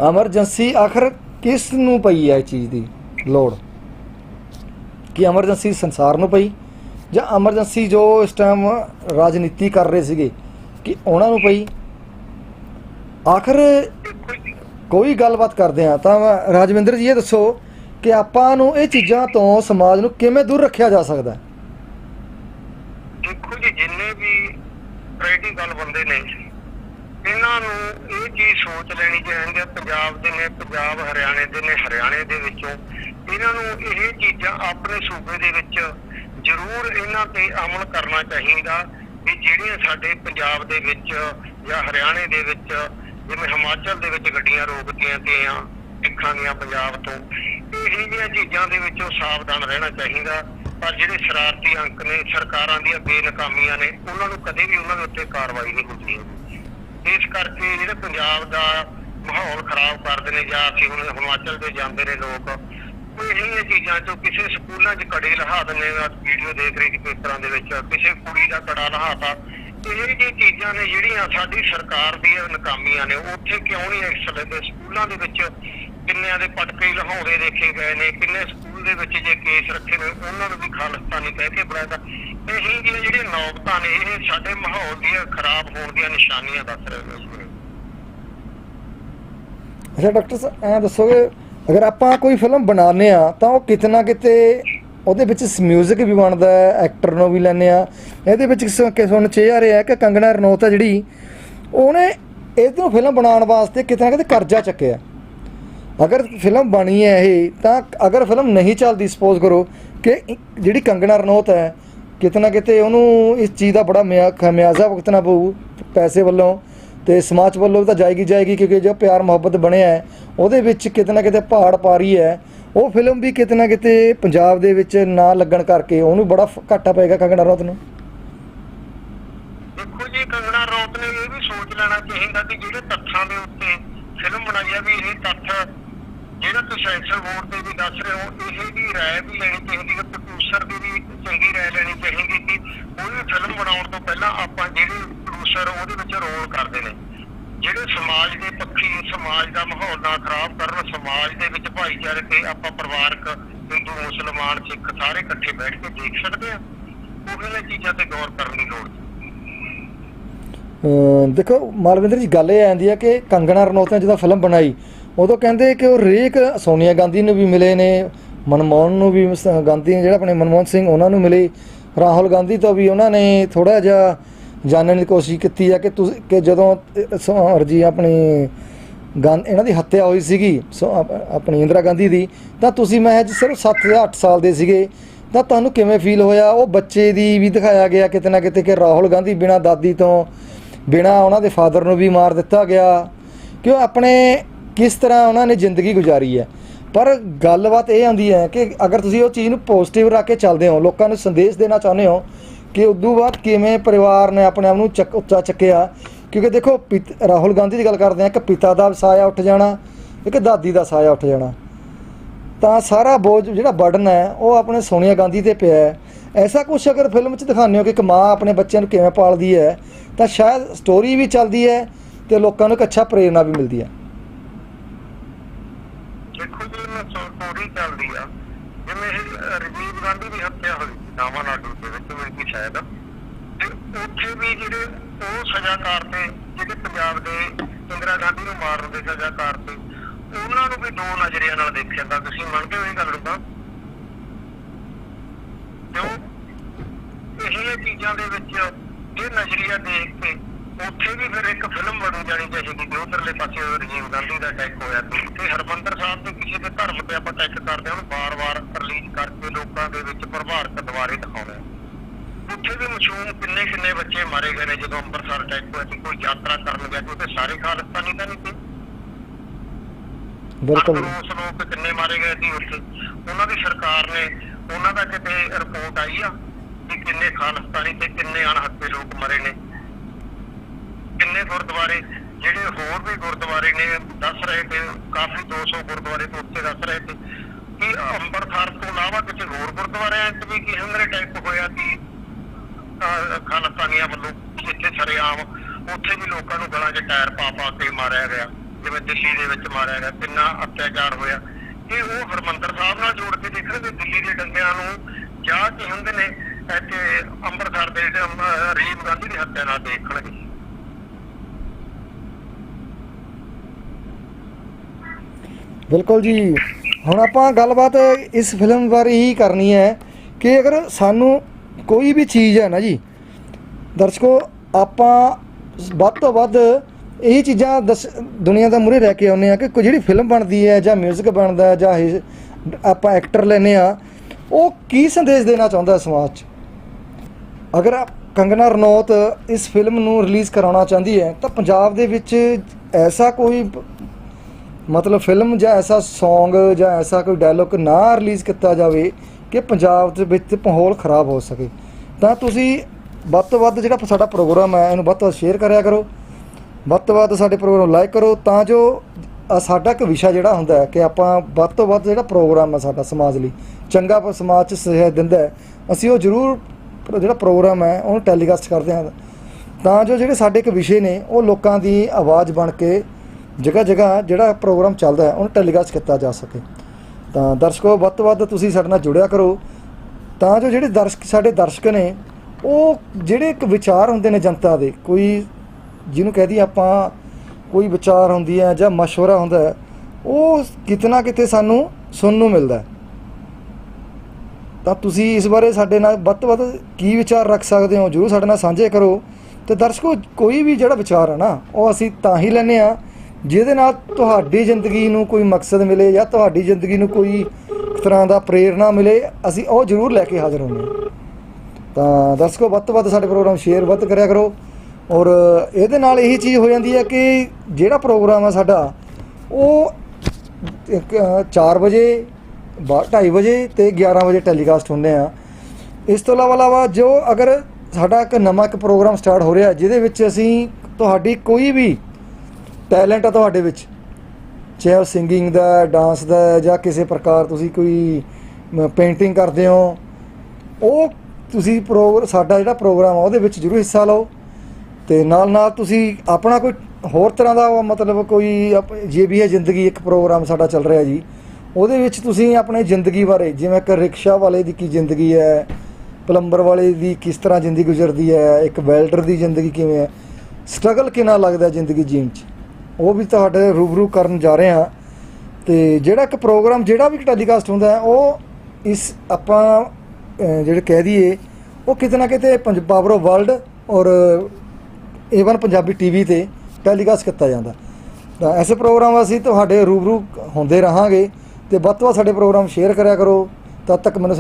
ਐਮਰਜੈਂਸੀ ਆਖਰ ਕਿਸ ਨੂੰ ਪਈ ਹੈ ਇਹ ਚੀਜ਼ ਦੀ ਲੋੜ? ਕਿ ਐਮਰਜੈਂਸੀ ਸੰਸਾਰ ਨੂੰ ਪਈ ਜਾਂ ਐਮਰਜੈਂਸੀ ਜੋ ਇਸ ਟਾਈਮ ਰਾਜਨੀਤੀ ਕਰ ਰਹੇ ਸੀਗੇ, ਕਿ ਉਹਨਾਂ ਨੂੰ ਪਈ? ਆਖਰ ਕੋਈ ਗੱਲਬਾਤ ਕਰਦੇ ਆ ਤਾਂ ਰਾਜਵਿੰਦਰ ਜੀ ਇਹ ਦੱਸੋ ਕਿ ਆਪਾਂ ਨੂੰ ਇਹ ਚੀਜ਼ਾਂ ਤੋਂ ਸਮਾਜ ਨੂੰ ਕਿਵੇਂ ਦੂਰ ਰੱਖਿਆ ਜਾ ਸਕਦਾ ਦੇਖੋ ਜੀ, ਜਿੰਨੇ ਵੀ ਪੋਲੀਟੀਕਲ ਬੰਦੇ ਨੇ ਇਹਨਾਂ ਨੂੰ ਇਹ ਚੀਜ਼ ਸੋਚ ਲੈਣੀ ਚਾਹੀਦੀ ਹੈ ਪੰਜਾਬ ਦੇ ਨੇ, ਪੰਜਾਬ ਹਰਿਆਣੇ ਦੇ ਨੇ, ਹਰਿਆਣੇ ਦੇ ਵਿੱਚੋਂ। ਇਹਨਾਂ ਨੂੰ ਇਹ ਚੀਜ਼ਾਂ ਆਪਣੇ ਸੂਬੇ ਦੇ ਵਿੱਚ ਜ਼ਰੂਰ ਇਹਨਾਂ ਤੇ ਅਮਲ ਕਰਨਾ ਚਾਹੀਦਾ ਵੀ ਜਿਹੜੀਆਂ ਸਾਡੇ ਪੰਜਾਬ ਦੇ ਵਿੱਚ ਜਾਂ ਹਰਿਆਣੇ ਦੇ ਵਿੱਚ, ਜਿਵੇਂ ਹਿਮਾਚਲ ਦੇ ਵਿੱਚ ਗੱਡੀਆਂ ਰੋਕਦੀਆਂ ਤੇ ਆ ਸਿੱਖਾਂ ਦੀਆਂ ਪੰਜਾਬ ਤੋਂ। ਇਹ ਜਿਹੀਆਂ ਚੀਜ਼ਾਂ ਦੇ ਵਿੱਚੋਂ ਸਾਵਧਾਨ ਰਹਿਣਾ ਚਾਹੀਦਾ। ਪਰ ਜਿਹੜੇ ਸ਼ਰਾਰਤੀ ਅੰਕ ਨੇ, ਸਰਕਾਰਾਂ ਦੀਆਂ ਬੇਨਕਾਮੀਆਂ ਨੇ, ਉਹਨਾਂ ਨੂੰ ਕਦੇ ਵੀ ਉਹਨਾਂ ਦੇ ਉੱਤੇ ਕਾਰਵਾਈ ਨਹੀਂ ਹੁੰਦੀ ਇਸ ਕਰਕੇ ਜਿਹੜੇ ਪੰਜਾਬ ਦਾ ਮਾਹੌਲ ਖਰਾਬ ਕਰਦੇ ਨੇ ਜਾਂ ਅਸੀਂ ਹੁਣ ਹਿਮਾਚਲ ਦੇ ਜਾਂਦੇ ਨੇ ਲੋਕ ਇਹ ਚੀਜ਼ਾਂ ਚੋਂ ਕਿਸੇ ਸਕੂਲਾਂ 'ਚ ਕੜੇ ਲਹਾ ਦਿੰਦੇ ਆ ਵੀਡੀਓ ਦੇਖ ਰਹੀ ਸੀ ਪੇਪਰਾਂ ਦੇ ਵਿੱਚ, ਕਿਸੇ ਕੁੜੀ ਦਾ ਕੜਾ ਲਹਾਤਾ। ਇਹ ਜਿਹੀ ਚੀਜ਼ਾਂ ਨੇ ਜਿਹੜੀਆਂ ਸਾਡੀ ਸਰਕਾਰ ਦੀਆਂ ਨਕਾਮੀਆਂ ਨੇ। ਉੱਥੇ ਕਿਉਂ ਨਹੀਂ ਐਕਸਲ ਦੇ ਸਕੂਲਾਂ ਦੇ ਵਿੱਚ ਕਿੰਨਿਆਂ ਦੇ ਪਟਕੇ ਲਹਾਉਂਦੇ ਦੇਖੇ ਗਏ ਨੇ, ਕਿੰਨੇ ਸਕੂਲ ਦੇ ਵਿੱਚ ਜੇ ਕੇਸ ਰੱਖੇ ਨੇ, ਉਹਨਾਂ ਨੂੰ ਵੀ ਖਾਲਿਸਤਾਨੀ ਕਹਿ ਕੇ ਬੁਲਾਇਆ ਇਹ ਜਿਹੜੀਆਂ ਜਿਹੜੀਆਂ ਨੌਬਤਾਂ ਨੇ, ਇਹ ਸਾਡੇ ਮਾਹੌਲ ਦੀਆਂ ਖਰਾਬ ਹੋਣ ਦੀਆਂ ਨਿਸ਼ਾਨੀਆਂ ਦੱਸ ਰਹੇ ਨੇ ਅੱਛਾ, ਡਾਕਟਰ ਸਾਹਿਬ, ਐਂ ਦੱਸੋਗੇ, ਅਗਰ ਆਪਾਂ ਕੋਈ ਫਿਲਮ ਬਣਾਉਂਦੇ ਆ ਤਾਂ ਉਹ ਕਿਤੇ ਨਾ ਕਿਤੇ ਉਹਦੇ ਵਿੱਚ ਮਿਊਜ਼ਿਕ ਵੀ ਬਣਦਾ ਹੈ ਐਕਟਰ ਨੂੰ ਵੀ ਲੈਂਦੇ ਆ ਇਹਦੇ ਵਿੱਚ ਕਿਸ- ਕਿ ਸੁਣ ਚ ਆ ਰਿਹਾ ਕਿ ਕੰਗਣਾ ਰਣੌਤ ਆ ਜਿਹੜੀ, ਉਹਨੇ ਇਹ ਤੋਂ ਫਿਲਮ ਬਣਾਉਣ ਵਾਸਤੇ ਕਿਤੇ ਨਾ ਕਿਤੇ ਕਰਜ਼ਾ ਚੱਕਿਆ ਅਗਰ ਫਿਲਮ ਬਣੀ ਹੈ ਇਹ, ਤਾਂ ਅਗਰ ਫਿਲਮ ਨਹੀਂ ਚੱਲਦੀ ਸਪੋਜ਼ ਕਰੋ ਕਿ ਜਿਹੜੀ ਕੰਗਣਾ ਰਣੌਤ ਹੈ ਕਿਤੇ ਨਾ ਕਿਤੇ ਉਹਨੂੰ ਇਸ ਚੀਜ਼ ਦਾ ਬੜਾ ਖਮਿਆਜ਼ਾ ਭੁਗਤਣਾ ਪਊ ਪੈਸੇ ਵੱਲੋਂ ਤੇ ਸਮਾਜ ਵੱਲੋਂ ਤਾਂ ਜਾਏਗੀ ਜਾਏਗੀ ਕਿਉਂਕਿ ਜੋ ਪਿਆਰ, ਮੁਹੱਬਤ ਬਣਿਆ ਹੈ, ਉਹਦੇ ਵਿੱਚ ਕਿਤੇ ਨਾ ਕਿਤੇ ਪਹਾੜ ਪਾ ਹੈ। ਉਹ ਫਿਲਮ ਵੀ ਕਿਤੇ ਨਾ ਕਿਤੇ ਪੰਜਾਬ ਦੇ ਵਿੱਚ ਨਾ ਲੱਗਣ ਕਰਕੇ ਉਹਨੂੰ ਬੜਾ ਘਾਟਾ ਪਏਗਾ ਕੰਗਣਾ ਰਣੌਤ ਨੂੰ। ਦੇਖੋ ਜੀ, ਕੰਗਣਾ ਰੌਤ ਨੇ ਇਹ ਵੀ ਸੋਚ ਲੈਣਾ ਚਾਹੀਦਾ ਕਿ ਜਿਹੜੇ ਤੱਥਾਂ ਦੇ ਉੱਤੇ ਫਿਲਮ ਬਣਾਈ ਆ ਵੀ ਇਹ ਤੱਥ ਜਿਹੜਾ ਤੁਸੀਂ ਸੈਂਸਰ ਬੋਰਡ ਤੇ ਵੀ ਦੱਸ ਰਹੇ ਹੋ, ਇਹ ਵੀ ਰਾਏ ਵੀ ਲੈਣੀ ਚਾਹੀਦੀ ਹੈ ਪ੍ਰੋਡਿਊਸਰ ਦੀ ਵੀ ਚੰਗੀ ਰਾਏ ਲੈਣੀ ਚਾਹੀਦੀ ਕਿ ਕੋਈ ਫਿਲਮ ਬਣਾਉਣ ਤੋਂ ਪਹਿਲਾਂ ਆਪਾਂ ਜਿਹੜੇ ਪ੍ਰੋਡਿਊਸਰ ਉਹਦੇ ਵਿੱਚ ਰੋਲ ਕਰਦੇ ਨੇ। ਜਿਹੜੇ ਸਮਾਜ ਦੇ ਪੱਖੀ, ਸਮਾਜ ਦਾ ਮਾਹੌਲ ਨਾ ਖਰਾਬ ਕਰਨ, ਸਮਾਜ ਦੇ ਵਿੱਚ ਭਾਈਚਾਰੇ ਤੇ ਆਪਾਂ ਪਰਿਵਾਰਕ, ਹਿੰਦੂ, ਮੁਸਲਮਾਨ, ਸਿੱਖ ਸਾਰੇ ਇਕੱਠੇ ਬੈਠ ਕੇ ਦੇਖ ਸਕਦੇ ਆ ਉਹ ਇਹਨਾਂ ਚੀਜ਼ਾਂ ਤੇ ਗੌਰ ਕਰਨ ਦੀ ਲੋੜ ਹੈ ਦੇਖੋ, ਮਾਲਵਿੰਦਰ ਜੀ, ਗੱਲ ਇਹ ਆਂਦੀ ਹੈ ਕਿ ਕੰਗਣਾ ਰਣੌਤ ਨੇ ਜਦੋਂ ਫਿਲਮ ਬਣਾਈ ਉਦੋਂ ਕਹਿੰਦੇ ਕਿ ਉਹ ਰੇਕ ਸੋਨੀਆ ਗਾਂਧੀ ਨੂੰ ਵੀ ਮਿਲੇ ਨੇ ਮਨਮੋਹਨ ਨੂੰ ਵੀ ਗਾਂਧੀ ਨੇ ਜਿਹੜਾ ਆਪਣੇ ਮਨਮੋਹਨ ਸਿੰਘ ਉਹਨਾਂ ਨੂੰ ਮਿਲੇ। ਰਾਹੁਲ ਗਾਂਧੀ ਤੋਂ ਵੀ ਉਹਨਾਂ ਨੇ ਥੋੜਾ ਜਿਹਾ ਜਾਣਨ ਦੀ ਕੋਸ਼ਿਸ਼ ਕੀਤੀ ਹੈ ਕਿ ਤੁਸੀਂ ਕਿ ਜਦੋਂ ਅ, ਸੋ- ਜੀ ਆਪਣੀ ਗਾਂ ਇਹਨਾਂ ਦੀ ਹੱਤਿਆ ਹੋਈ ਸੀਗੀ ਸੋ ਆਪਣੀ ਇੰਦਰਾ ਗਾਂਧੀ ਦੀ ਤਾਂ ਤੁਸੀਂ ਮੈਂ ਸਿਰਫ 7 ਜਾਂ 8 ਸਾਲ ਦੇ ਸੀਗੇ ਤਾਂ ਤੁਹਾਨੂੰ ਕਿਵੇਂ ਫੀਲ ਹੋਇਆ? ਉਹ ਬੱਚੇ ਦੀ ਵੀ ਦਿਖਾਇਆ ਗਿਆ ਕਿਤੇ ਨਾ ਕਿਤੇ ਕਿ ਰਾਹੁਲ ਗਾਂਧੀ ਬਿਨਾਂ ਦਾਦੀ ਤੋਂ ਬਿਨਾਂ ਉਹਨਾਂ ਦੇ ਫਾਦਰ ਨੂੰ ਵੀ ਮਾਰ ਦਿੱਤਾ ਗਿਆ। ਕਿ ਉਹ ਆਪਣੇ ਕਿਸ ਤਰ੍ਹਾਂ ਉਹਨਾਂ ਨੇ ਜ਼ਿੰਦਗੀ ਗੁਜ਼ਾਰੀ ਹੈ। ਪਰ ਗੱਲਬਾਤ ਇਹ ਆਉਂਦੀ ਹੈ ਕਿ ਅਗਰ ਤੁਸੀਂ ਉਹ ਚੀਜ਼ ਨੂੰ ਪੋਜ਼ਿਟਿਵ ਰੱਖ ਕੇ ਚੱਲਦੇ ਹੋ, ਲੋਕਾਂ ਨੂੰ ਸੰਦੇਸ਼ ਦੇਣਾ ਚਾਹੁੰਦੇ ਹੋ ਕਿ ਉਦੋਂ ਬਾਅਦ ਕਿਵੇਂ ਪਰਿਵਾਰ ਨੇ ਆਪਣੇ ਆਪ ਨੂੰ ਚੱਕ, ਉੱਚਾ ਚੱਕਿਆ। ਕਿਉਂਕਿ ਦੇਖੋ, ਪਿਤ- ਰਾਹੁਲ ਗਾਂਧੀ ਦੀ ਗੱਲ ਕਰਦੇ ਆ ਕਿ ਪਿਤਾ ਦਾ ਸਾਇਆ ਉੱਠ ਜਾਣਾ, ਇੱਕ ਦਾਦੀ ਦਾ ਸਾਇਆ ਉੱਠ ਜਾਣਾ। ਤਾਂ ਸਾਰਾ ਬੋਝ ਜਿਹੜਾ ਬਰਡਨ ਹੈ, ਉਹ ਆਪਣੇ ਸੋਨੀਆ ਗਾਂਧੀ ਤੇ ਪਿਆ ਹੈ। ਐਸਾ ਕੁਝ ਅਗਰ ਫਿਲਮ 'ਚ ਦਿਖਾਉਂਦੇ ਹੋ ਕਿ ਇੱਕ ਮਾਂ ਆਪਣੇ ਬੱਚਿਆਂ ਨੂੰ ਕਿਵੇਂ ਪਾਲਦੀ ਹੈ, ਤਾਂ ਸ਼ਾਇਦ ਸਟੋਰੀ ਵੀ ਚੱਲਦੀ ਹੈ ਤੇ ਲੋਕਾਂ ਨੂੰ ਇੱਕ ਅੱਛਾ ਪ੍ਰੇਰਨਾ ਵੀ ਮਿਲਦੀ ਹੈ। ਦੇਖੋ ਜੀ ਮੈਂ ਸਟੋਰੀ ਚੱਲਦੀ ਆ। ਜਿਵੇਂ ਰਜੀਵ ਗਾਂਧੀ ਦੀ ਹੱਤਿਆ ਹੋਈ ਤਾਮਿਲਨਾਡੂ ਦੇ ਵਿੱਚ ਹੋਈ ਸੀ ਸ਼ਾਇਦ। ਉੱਥੇ ਵੀ ਜਿਹੜੇ ਉਹ ਸਜ਼ਾਕਾਰ ਤੇ, ਜਿਹੜੇ ਪੰਜਾਬ ਦੇ ਇੰਦਰਾ ਗਾਂਧੀ ਨੂੰ ਮਾਰਨ ਦੇ ਸਜ਼ਾਕਾਰ ਤੇ, ਉਹਨਾਂ ਨੂੰ ਵੀ ਦੋ ਨਜ਼ਰੀਆਂ ਨਾਲ ਦੇਖਿਆ ਤਾਂ ਤੁਸੀਂ ਮੰਨਦੇ ਹੋ ਇਹ ਗੱਲ ਨੂੰ ਤਾਂ? ਕਿਉਂ? ਇਹ ਚੀਜ਼ਾਂ ਦੇ ਵਿੱਚ ਇਹ ਨਜ਼ਰੀਆ ਦੇਖ ਕੇ ਉੱਥੇ ਵੀ ਫਿਰ ਇੱਕ ਫਿਲਮ ਬਣੀ ਜਾਣੀ ਚਾਹੀਦੀ ਕਿ ਉਧਰਲੇ ਪਾਸੇ ਰਜੀਵ ਗਾਂਧੀ ਦਾ ਅਟੈਕ ਹੋਇਆ ਸੀ। ਤੇ ਹਰਮੰਦਰ ਸਾਹਿਬ ਤੇ ਕਿਸੇ ਦੇ ਧਰਮ ਤੇ ਆਪਾਂ ਅਟੈਕ ਕਰਦੇ ਹਾਂ ਉਹਨੂੰ ਵਾਰ-ਵਾਰ ਰਿਲੀਜ਼ ਕਰਕੇ ਲੋਕਾਂ ਦੇ ਵਿੱਚ ਪ੍ਰਭਾਵਿਤ ਦੁਬਾਰੇ ਦਿਖਾਉਣਾ। ਉੱਥੇ ਵੀ ਮਸ਼ਹੂਰ ਕਿੰਨੇ ਕਿੰਨੇ ਬੱਚੇ ਮਾਰੇ ਗਏ ਨੇ ਜਦੋਂ ਅੰਮ੍ਰਿਤਸਰ ਅਟੈਕ ਹੋਇਆ ਸੀ ਕੋਈ ਯਾਤਰਾ ਕਰਨ ਗਿਆ ਸੀ ਉੱਥੇ ਸਾਰੇ ਖਾਲਿਸਤਾਨੀ ਤਾਂ ਨਹੀਂ ਸੀ। ਬਿਲਕੁਲ। ਉਸ ਲੋਕ ਕਿੰਨੇ ਮਾਰੇ ਗਏ ਸੀ ਉੱਥੇ। ਉਹਨਾਂ ਦੀ ਸਰਕਾਰ ਨੇ ਉਹਨਾਂ ਦਾ ਕਿਤੇ ਰਿਪੋਰਟ ਆਈ ਆ ਕਿ ਕਿੰਨੇ ਖਾਲਿਸਤਾਨੀ ਤੇ ਕਿੰਨੇ ਅਣਹੱਥੇ ਲੋਕ ਮਰੇ ਨੇ। ਕਿੰਨੇ ਗੁਰਦੁਆਰੇ ਜਿਹੜੇ ਹੋਰ ਵੀ ਗੁਰਦੁਆਰੇ ਨੇ ਦੱਸ ਰਹੇ ਤੇ ਕਾਫੀ 200 ਗੁਰਦੁਆਰੇ ਤੋਂ ਉੱਤੇ ਦੱਸ ਰਹੇ ਤੇ ਕਿ ਅੰਮ੍ਰਿਤਸਰ ਤੋਂ ਇਲਾਵਾ ਕਿਸੇ ਹੋਰ ਗੁਰਦੁਆਰਿਆਂ 'ਚ ਵੀ ਕਿਸੇ ਅੰਦਰ ਅਟੈਕ ਹੋਇਆ ਸੀ ਅਹ ਵੱਲੋਂ ਜਿੱਥੇ ਸਰੇਆਮ ਉੱਥੇ ਵੀ ਲੋਕਾਂ ਨੂੰ ਗਲਾਂ 'ਚ ਟਾਇਰ ਪਾ ਪਾ ਕੇ ਮਾਰਿਆ ਗਿਆ ਜਿਵੇਂ ਦਿੱਲੀ ਦੇ ਵਿੱਚ ਮਾਰਿਆ ਗਿਆ ਕਿੰਨਾ ਅਤਿਆਚਾਰ ਹੋਇਆ। ਕਿ ਉਹ ਹਰਮੰਦਰ ਸਾਹਿਬ ਨਾਲ ਜੋੜ ਕੇ ਦੇਖਣਗੇ ਦਿੱਲੀ ਦੇ ਡੰਗਿਆਂ ਨੂੰ ਜਾਂ ਕੀ ਹੁੰਦੇ ਨੇ ਇੱਥੇ ਅੰਮ੍ਰਿਤਸਰ ਦੇ ਜਿਹੜੇ, ਅਮ, ਰਾਜੀਵ ਗਾਂਧੀ ਦੀ ਹੱਤਿਆ ਨਾਲ ਦੇਖਣਗੇ। ਬਿਲਕੁਲ ਜੀ। ਹੁਣ ਆਪਾਂ ਗੱਲਬਾਤ ਇਸ ਫਿਲਮ ਬਾਰੇ ਹੀ ਕਰਨੀ ਹੈ ਕਿ ਅਗਰ ਸਾਨੂੰ ਕੋਈ ਵੀ ਚੀਜ਼ ਹੈ ਨਾ ਜੀ, ਦਰਸ਼ਕੋ, ਆਪਾਂ ਵੱਧ ਤੋਂ ਵੱਧ ਇਹ ਚੀਜ਼ਾਂ ਦਸ, ਦੁਨੀਆ ਦਾ ਮੂਹਰੇ ਰਹਿ ਕੇ ਆਉਂਦੇ ਆ ਕਿ ਕੋਈ ਜਿਹੜੀ ਫਿਲਮ ਬਣਦੀ ਹੈ ਜਾਂ 뮤직 ਬਣਦਾ ਜਾਂ ਇਹ ਆਪਾਂ ਐਕਟਰ ਲੈਨੇ ਆ ਉਹ ਕੀ ਸੰਦੇਸ਼ ਦੇਣਾ ਚਾਹੁੰਦਾ ਸਮਾਜ 'ਚ? ਅਗਰ ਆਪ- ਕੰਗਨਾ ਰਣੌਤ ਇਸ ਫਿਲਮ ਨੂੰ ਰਿਲੀਜ਼ ਕਰਾਉਣਾ ਚਾਹੁੰਦੀ ਹੈ, ਤਾਂ ਪੰਜਾਬ ਦੇ ਵਿੱਚ ਐਸਾ ਕੋਈ ਮਤਲਬ ਫਿਲਮ ਜਾਂ ਐਸਾ Song ਜਾਂ ਐਸਾ ਕੋਈ ਡਾਇਲੋਗ ਨਾ ਰਿਲੀਜ਼ ਕੀਤਾ ਜਾਵੇ ਕਿ ਪੰਜਾਬ ਦੇ ਵਿੱਚ ਮਾਹੌਲ ਖਰਾਬ ਹੋ ਸਕੇ। ਤਾਂ ਤੁਸੀਂ ਵੱਧ ਤੋਂ ਵੱਧ ਜਿਹੜਾ ਸਾਡਾ ਪ੍ਰੋਗਰਾਮ ਹੈ, ਇਹਨੂੰ ਵੱਧ ਤੋਂ ਵੱਧ ਸ਼ੇਅਰ ਕਰਿਆ ਕਰੋ। ਵੱਧ ਤੋਂ ਵੱਧ ਸਾਡੇ ਪ੍ਰੋਗਰਾਮ ਨੂੰ ਲਾਈਕ ਕਰੋ। ਤਾਂ ਜੋ ਸਾਡਾ ਇੱਕ ਵਿਸ਼ਾ ਜਿਹੜਾ ਹੁੰਦਾ ਹੈ ਕਿ ਆਪਾਂ ਵੱਧ ਤੋਂ ਵੱਧ ਜਿਹੜਾ ਪ੍ਰੋਗਰਾਮ ਹੈ ਸਾਡਾ ਸਮਾਜ ਲਈ, ਚੰਗਾ ਸਮਾਜ 'ਚ ਸਹਿ ਦਿੰਦਾ ਅਸੀਂ ਉਹ ਜ਼ਰੂਰ ਜਿਹੜਾ ਪ੍ਰੋਗਰਾਮ ਹੈ, ਉਹਨੂੰ ਟੈਲੀਕਾਸਟ ਕਰਦੇ ਹਾਂ। ਤਾਂ ਜੋ ਜਿਹੜੇ ਸਾਡੇ ਇੱਕ ਵਿਸ਼ੇ ਨੇ, ਉਹ ਲੋਕਾਂ ਦੀ ਆਵਾਜ਼ ਬਣ ਕੇ ਜਗ੍ਹਾ ਜਗ੍ਹਾ ਜਿਹੜਾ ਪ੍ਰੋਗਰਾਮ ਚੱਲਦਾ ਹੈ, ਉਹਨੂੰ ਟੈਲੀਕਾਸਟ ਕੀਤਾ ਜਾ ਸਕੇ। ਤਾਂ ਦਰਸ਼ਕੋ, ਵੱਧ ਤੋਂ ਵੱਧ ਤੁਸੀਂ ਸਾਡੇ ਨਾਲ ਜੁੜਿਆ ਕਰੋ। ਤਾਂ ਜੋ ਜਿਹੜੇ ਦਰਸ਼ਕ ਸਾਡੇ ਦਰਸ਼ਕ ਨੇ, ਉਹ ਜਿਹੜੇ ਇੱਕ ਵਿਚਾਰ ਹੁੰਦੇ ਨੇ ਜਨਤਾ ਦੇ, ਕੋਈ ਜਿਹਨੂੰ ਕਹਦੀ ਆਪਾਂ ਕੋਈ ਵਿਚਾਰ ਹੁੰਦੀ ਹੈ ਜਾਂ ਮਸ਼ਵਰਾ ਹੁੰਦਾ ਹੈ, ਉਹ ਕਿਤੇ ਨਾ ਕਿਤੇ ਸਾਨੂੰ ਸੁਣਨ ਨੂੰ ਮਿਲਦਾ ਤਾਂ ਤੁਸੀਂ ਇਸ ਬਾਰੇ ਸਾਡੇ ਨਾਲ ਵੱਧ ਤੋਂ ਵੱਧ ਕੀ ਵਿਚਾਰ ਰੱਖ ਸਕਦੇ ਹੋ, ਜਰੂਰ ਸਾਡੇ ਨਾਲ ਸਾਂਝੇ ਕਰੋ। ਤੇ ਦਰਸ਼ਕੋ, ਕੋਈ ਵੀ ਜਿਹੜਾ ਵਿਚਾਰ ਹੈ ਨਾ, ਉਹ ਅਸੀਂ ਤਾਂ ਹੀ ਲੈਨੇ ਆ ਜਿਹਦੇ ਨਾਲ ਤੁਹਾਡੀ ਜ਼ਿੰਦਗੀ ਨੂੰ ਕੋਈ ਮਕਸਦ ਮਿਲੇ ਜਾਂ ਤੁਹਾਡੀ ਜ਼ਿੰਦਗੀ ਨੂੰ ਕੋਈ ਤਰ੍ਹਾਂ ਦਾ ਪ੍ਰੇਰਣਾ ਮਿਲੇ, ਅਸੀਂ ਉਹ ਜਰੂਰ ਲੈ ਕੇ ਹਾਜ਼ਰ ਹੁੰਦੇ ਹਾਂ। ਤਾਂ ਦਰਸ਼ਕੋ, ਵੱਧ ਤੋਂ ਵੱਧ ਸਾਡੇ ਪ੍ਰੋਗਰਾਮ ਸ਼ੇਅਰ ਵੱਧ ਕਰਿਆ ਕਰੋ। ਔਰ ਇਹਦੇ ਨਾਲ ਇਹੀ ਚੀਜ਼ ਹੋ ਜਾਂਦੀ ਹੈ ਕਿ ਜਿਹੜਾ ਪ੍ਰੋਗਰਾਮ ਹੈ ਸਾਡਾ, ਉਹ 4 ਵਜੇ 2:30 ਵਜੇ ਤੇ 11 ਵਜੇ ਟੈਲੀਕਾਸਟ ਹੁੰਦੇ ਆ। ਇਸ ਤੋਂ ਇਲਾਵਾ ਇਲਾਵਾ ਜੋ ਅਗਰ ਸਾਡਾ ਇੱਕ ਨਵਾਂ ਇੱਕ ਪ੍ਰੋਗਰਾਮ ਸਟਾਰਟ ਹੋ ਰਿਹਾ, ਜਿਹਦੇ ਵਿੱਚ ਅਸੀਂ ਤੁਹਾਡੀ ਕੋਈ ਵੀ ਟੈਲੈਂਟ ਆ ਤੁਹਾਡੇ ਵਿੱਚ? ਚਾਹੇ ਉਹ ਸਿੰਗਿੰਗ ਦਾ, ਡਾਂਸ ਦਾ, ਜਾਂ ਕਿਸੇ ਪ੍ਰਕਾਰ ਤੁਸੀਂ ਕੋਈ ਪੇਂਟਿੰਗ ਕਰਦੇ ਹੋ, ਉਹ ਤੁਸੀਂ ਪ੍ਰੋਗਰਾਮ ਸਾਡਾ ਜਿਹੜਾ ਪ੍ਰੋਗਰਾਮ ਆ, ਉਹਦੇ ਵਿੱਚ ਜ਼ਰੂਰ ਹਿੱਸਾ ਲਓ। ਤੇ ਨਾਲ ਨਾਲ ਤੁਸੀਂ ਆਪਣਾ ਕੋਈ ਹੋਰ ਤਰ੍ਹਾਂ ਦਾ ਉਹ ਮਤਲਬ ਕੋਈ ਆਪ- ਜੇ ਵੀ ਹੈ ਜ਼ਿੰਦਗੀ ਇੱਕ ਪ੍ਰੋਗਰਾਮ ਸਾਡਾ ਚੱਲ ਰਿਹਾ ਜੀ, ਉਹਦੇ ਵਿੱਚ ਤੁਸੀਂ ਆਪਣੇ ਜ਼ਿੰਦਗੀ ਬਾਰੇ, ਜਿਵੇਂ ਕਿ ਰਿਕਸ਼ਾ ਵਾਲੇ ਦੀ ਕੀ ਜ਼ਿੰਦਗੀ ਹੈ, ਪਲੰਬਰ ਵਾਲੇ ਦੀ ਕਿਸ ਤਰ੍ਹਾਂ ਜ਼ਿੰਦਗੀ ਗੁਜ਼ਰਦੀ ਹੈ, ਇੱਕ ਵੈਲਡਰ ਦੀ ਜ਼ਿੰਦਗੀ ਕਿਵੇਂ ਹੈ, ਸਟਰਗਲ ਕਿੰਨਾ ਲੱਗਦਾ ਜ਼ਿੰਦਗੀ ਜੀਣ 'ਚ? ਉਹ ਵੀ ਤੁਹਾਡੇ ਰੂਬਰੂ ਕਰਨ ਜਾ ਰਹੇ ਹਾਂ। ਤੇ ਜਿਹੜਾ ਇੱਕ ਪ੍ਰੋਗਰਾਮ, ਜਿਹੜਾ ਵੀ ਟੈਲੀਕਾਸਟ ਹੁੰਦਾ ਹੈ, ਉਹ ਇਸ ਆਪਾਂ ਜਿਹੜੇ ਕਹਿ ਦਈਏ, ਉਹ ਕਿਤੇ ਨਾ ਕਿਤੇ ਪੰਜ ਪਾਵਰ ਆਫ ਵਰਲਡ ਔਰ ਏਵਨ ਪੰਜਾਬੀ ਟੀਵੀ ਤੇ ਟੈਲੀਕਾਸਟ ਕੀਤਾ ਜਾਂਦਾ। ਤਾਂ ਐਸੇ ਪ੍ਰੋਗਰਾਮ ਅਸੀਂ ਤੁਹਾਡੇ ਰੂਬਰੂ ਹੁੰਦੇ ਰਹਾਂਗੇ ਤੇ ਵੱਧ ਤੋਂ ਵੱਧ ਸਾਡੇ ਪ੍ਰੋਗਰਾਮ ਸ਼ੇਅਰ ਕਰਿਆ ਕਰੋ। ਤਦ ਤੱਕ ਮੈਨੂੰ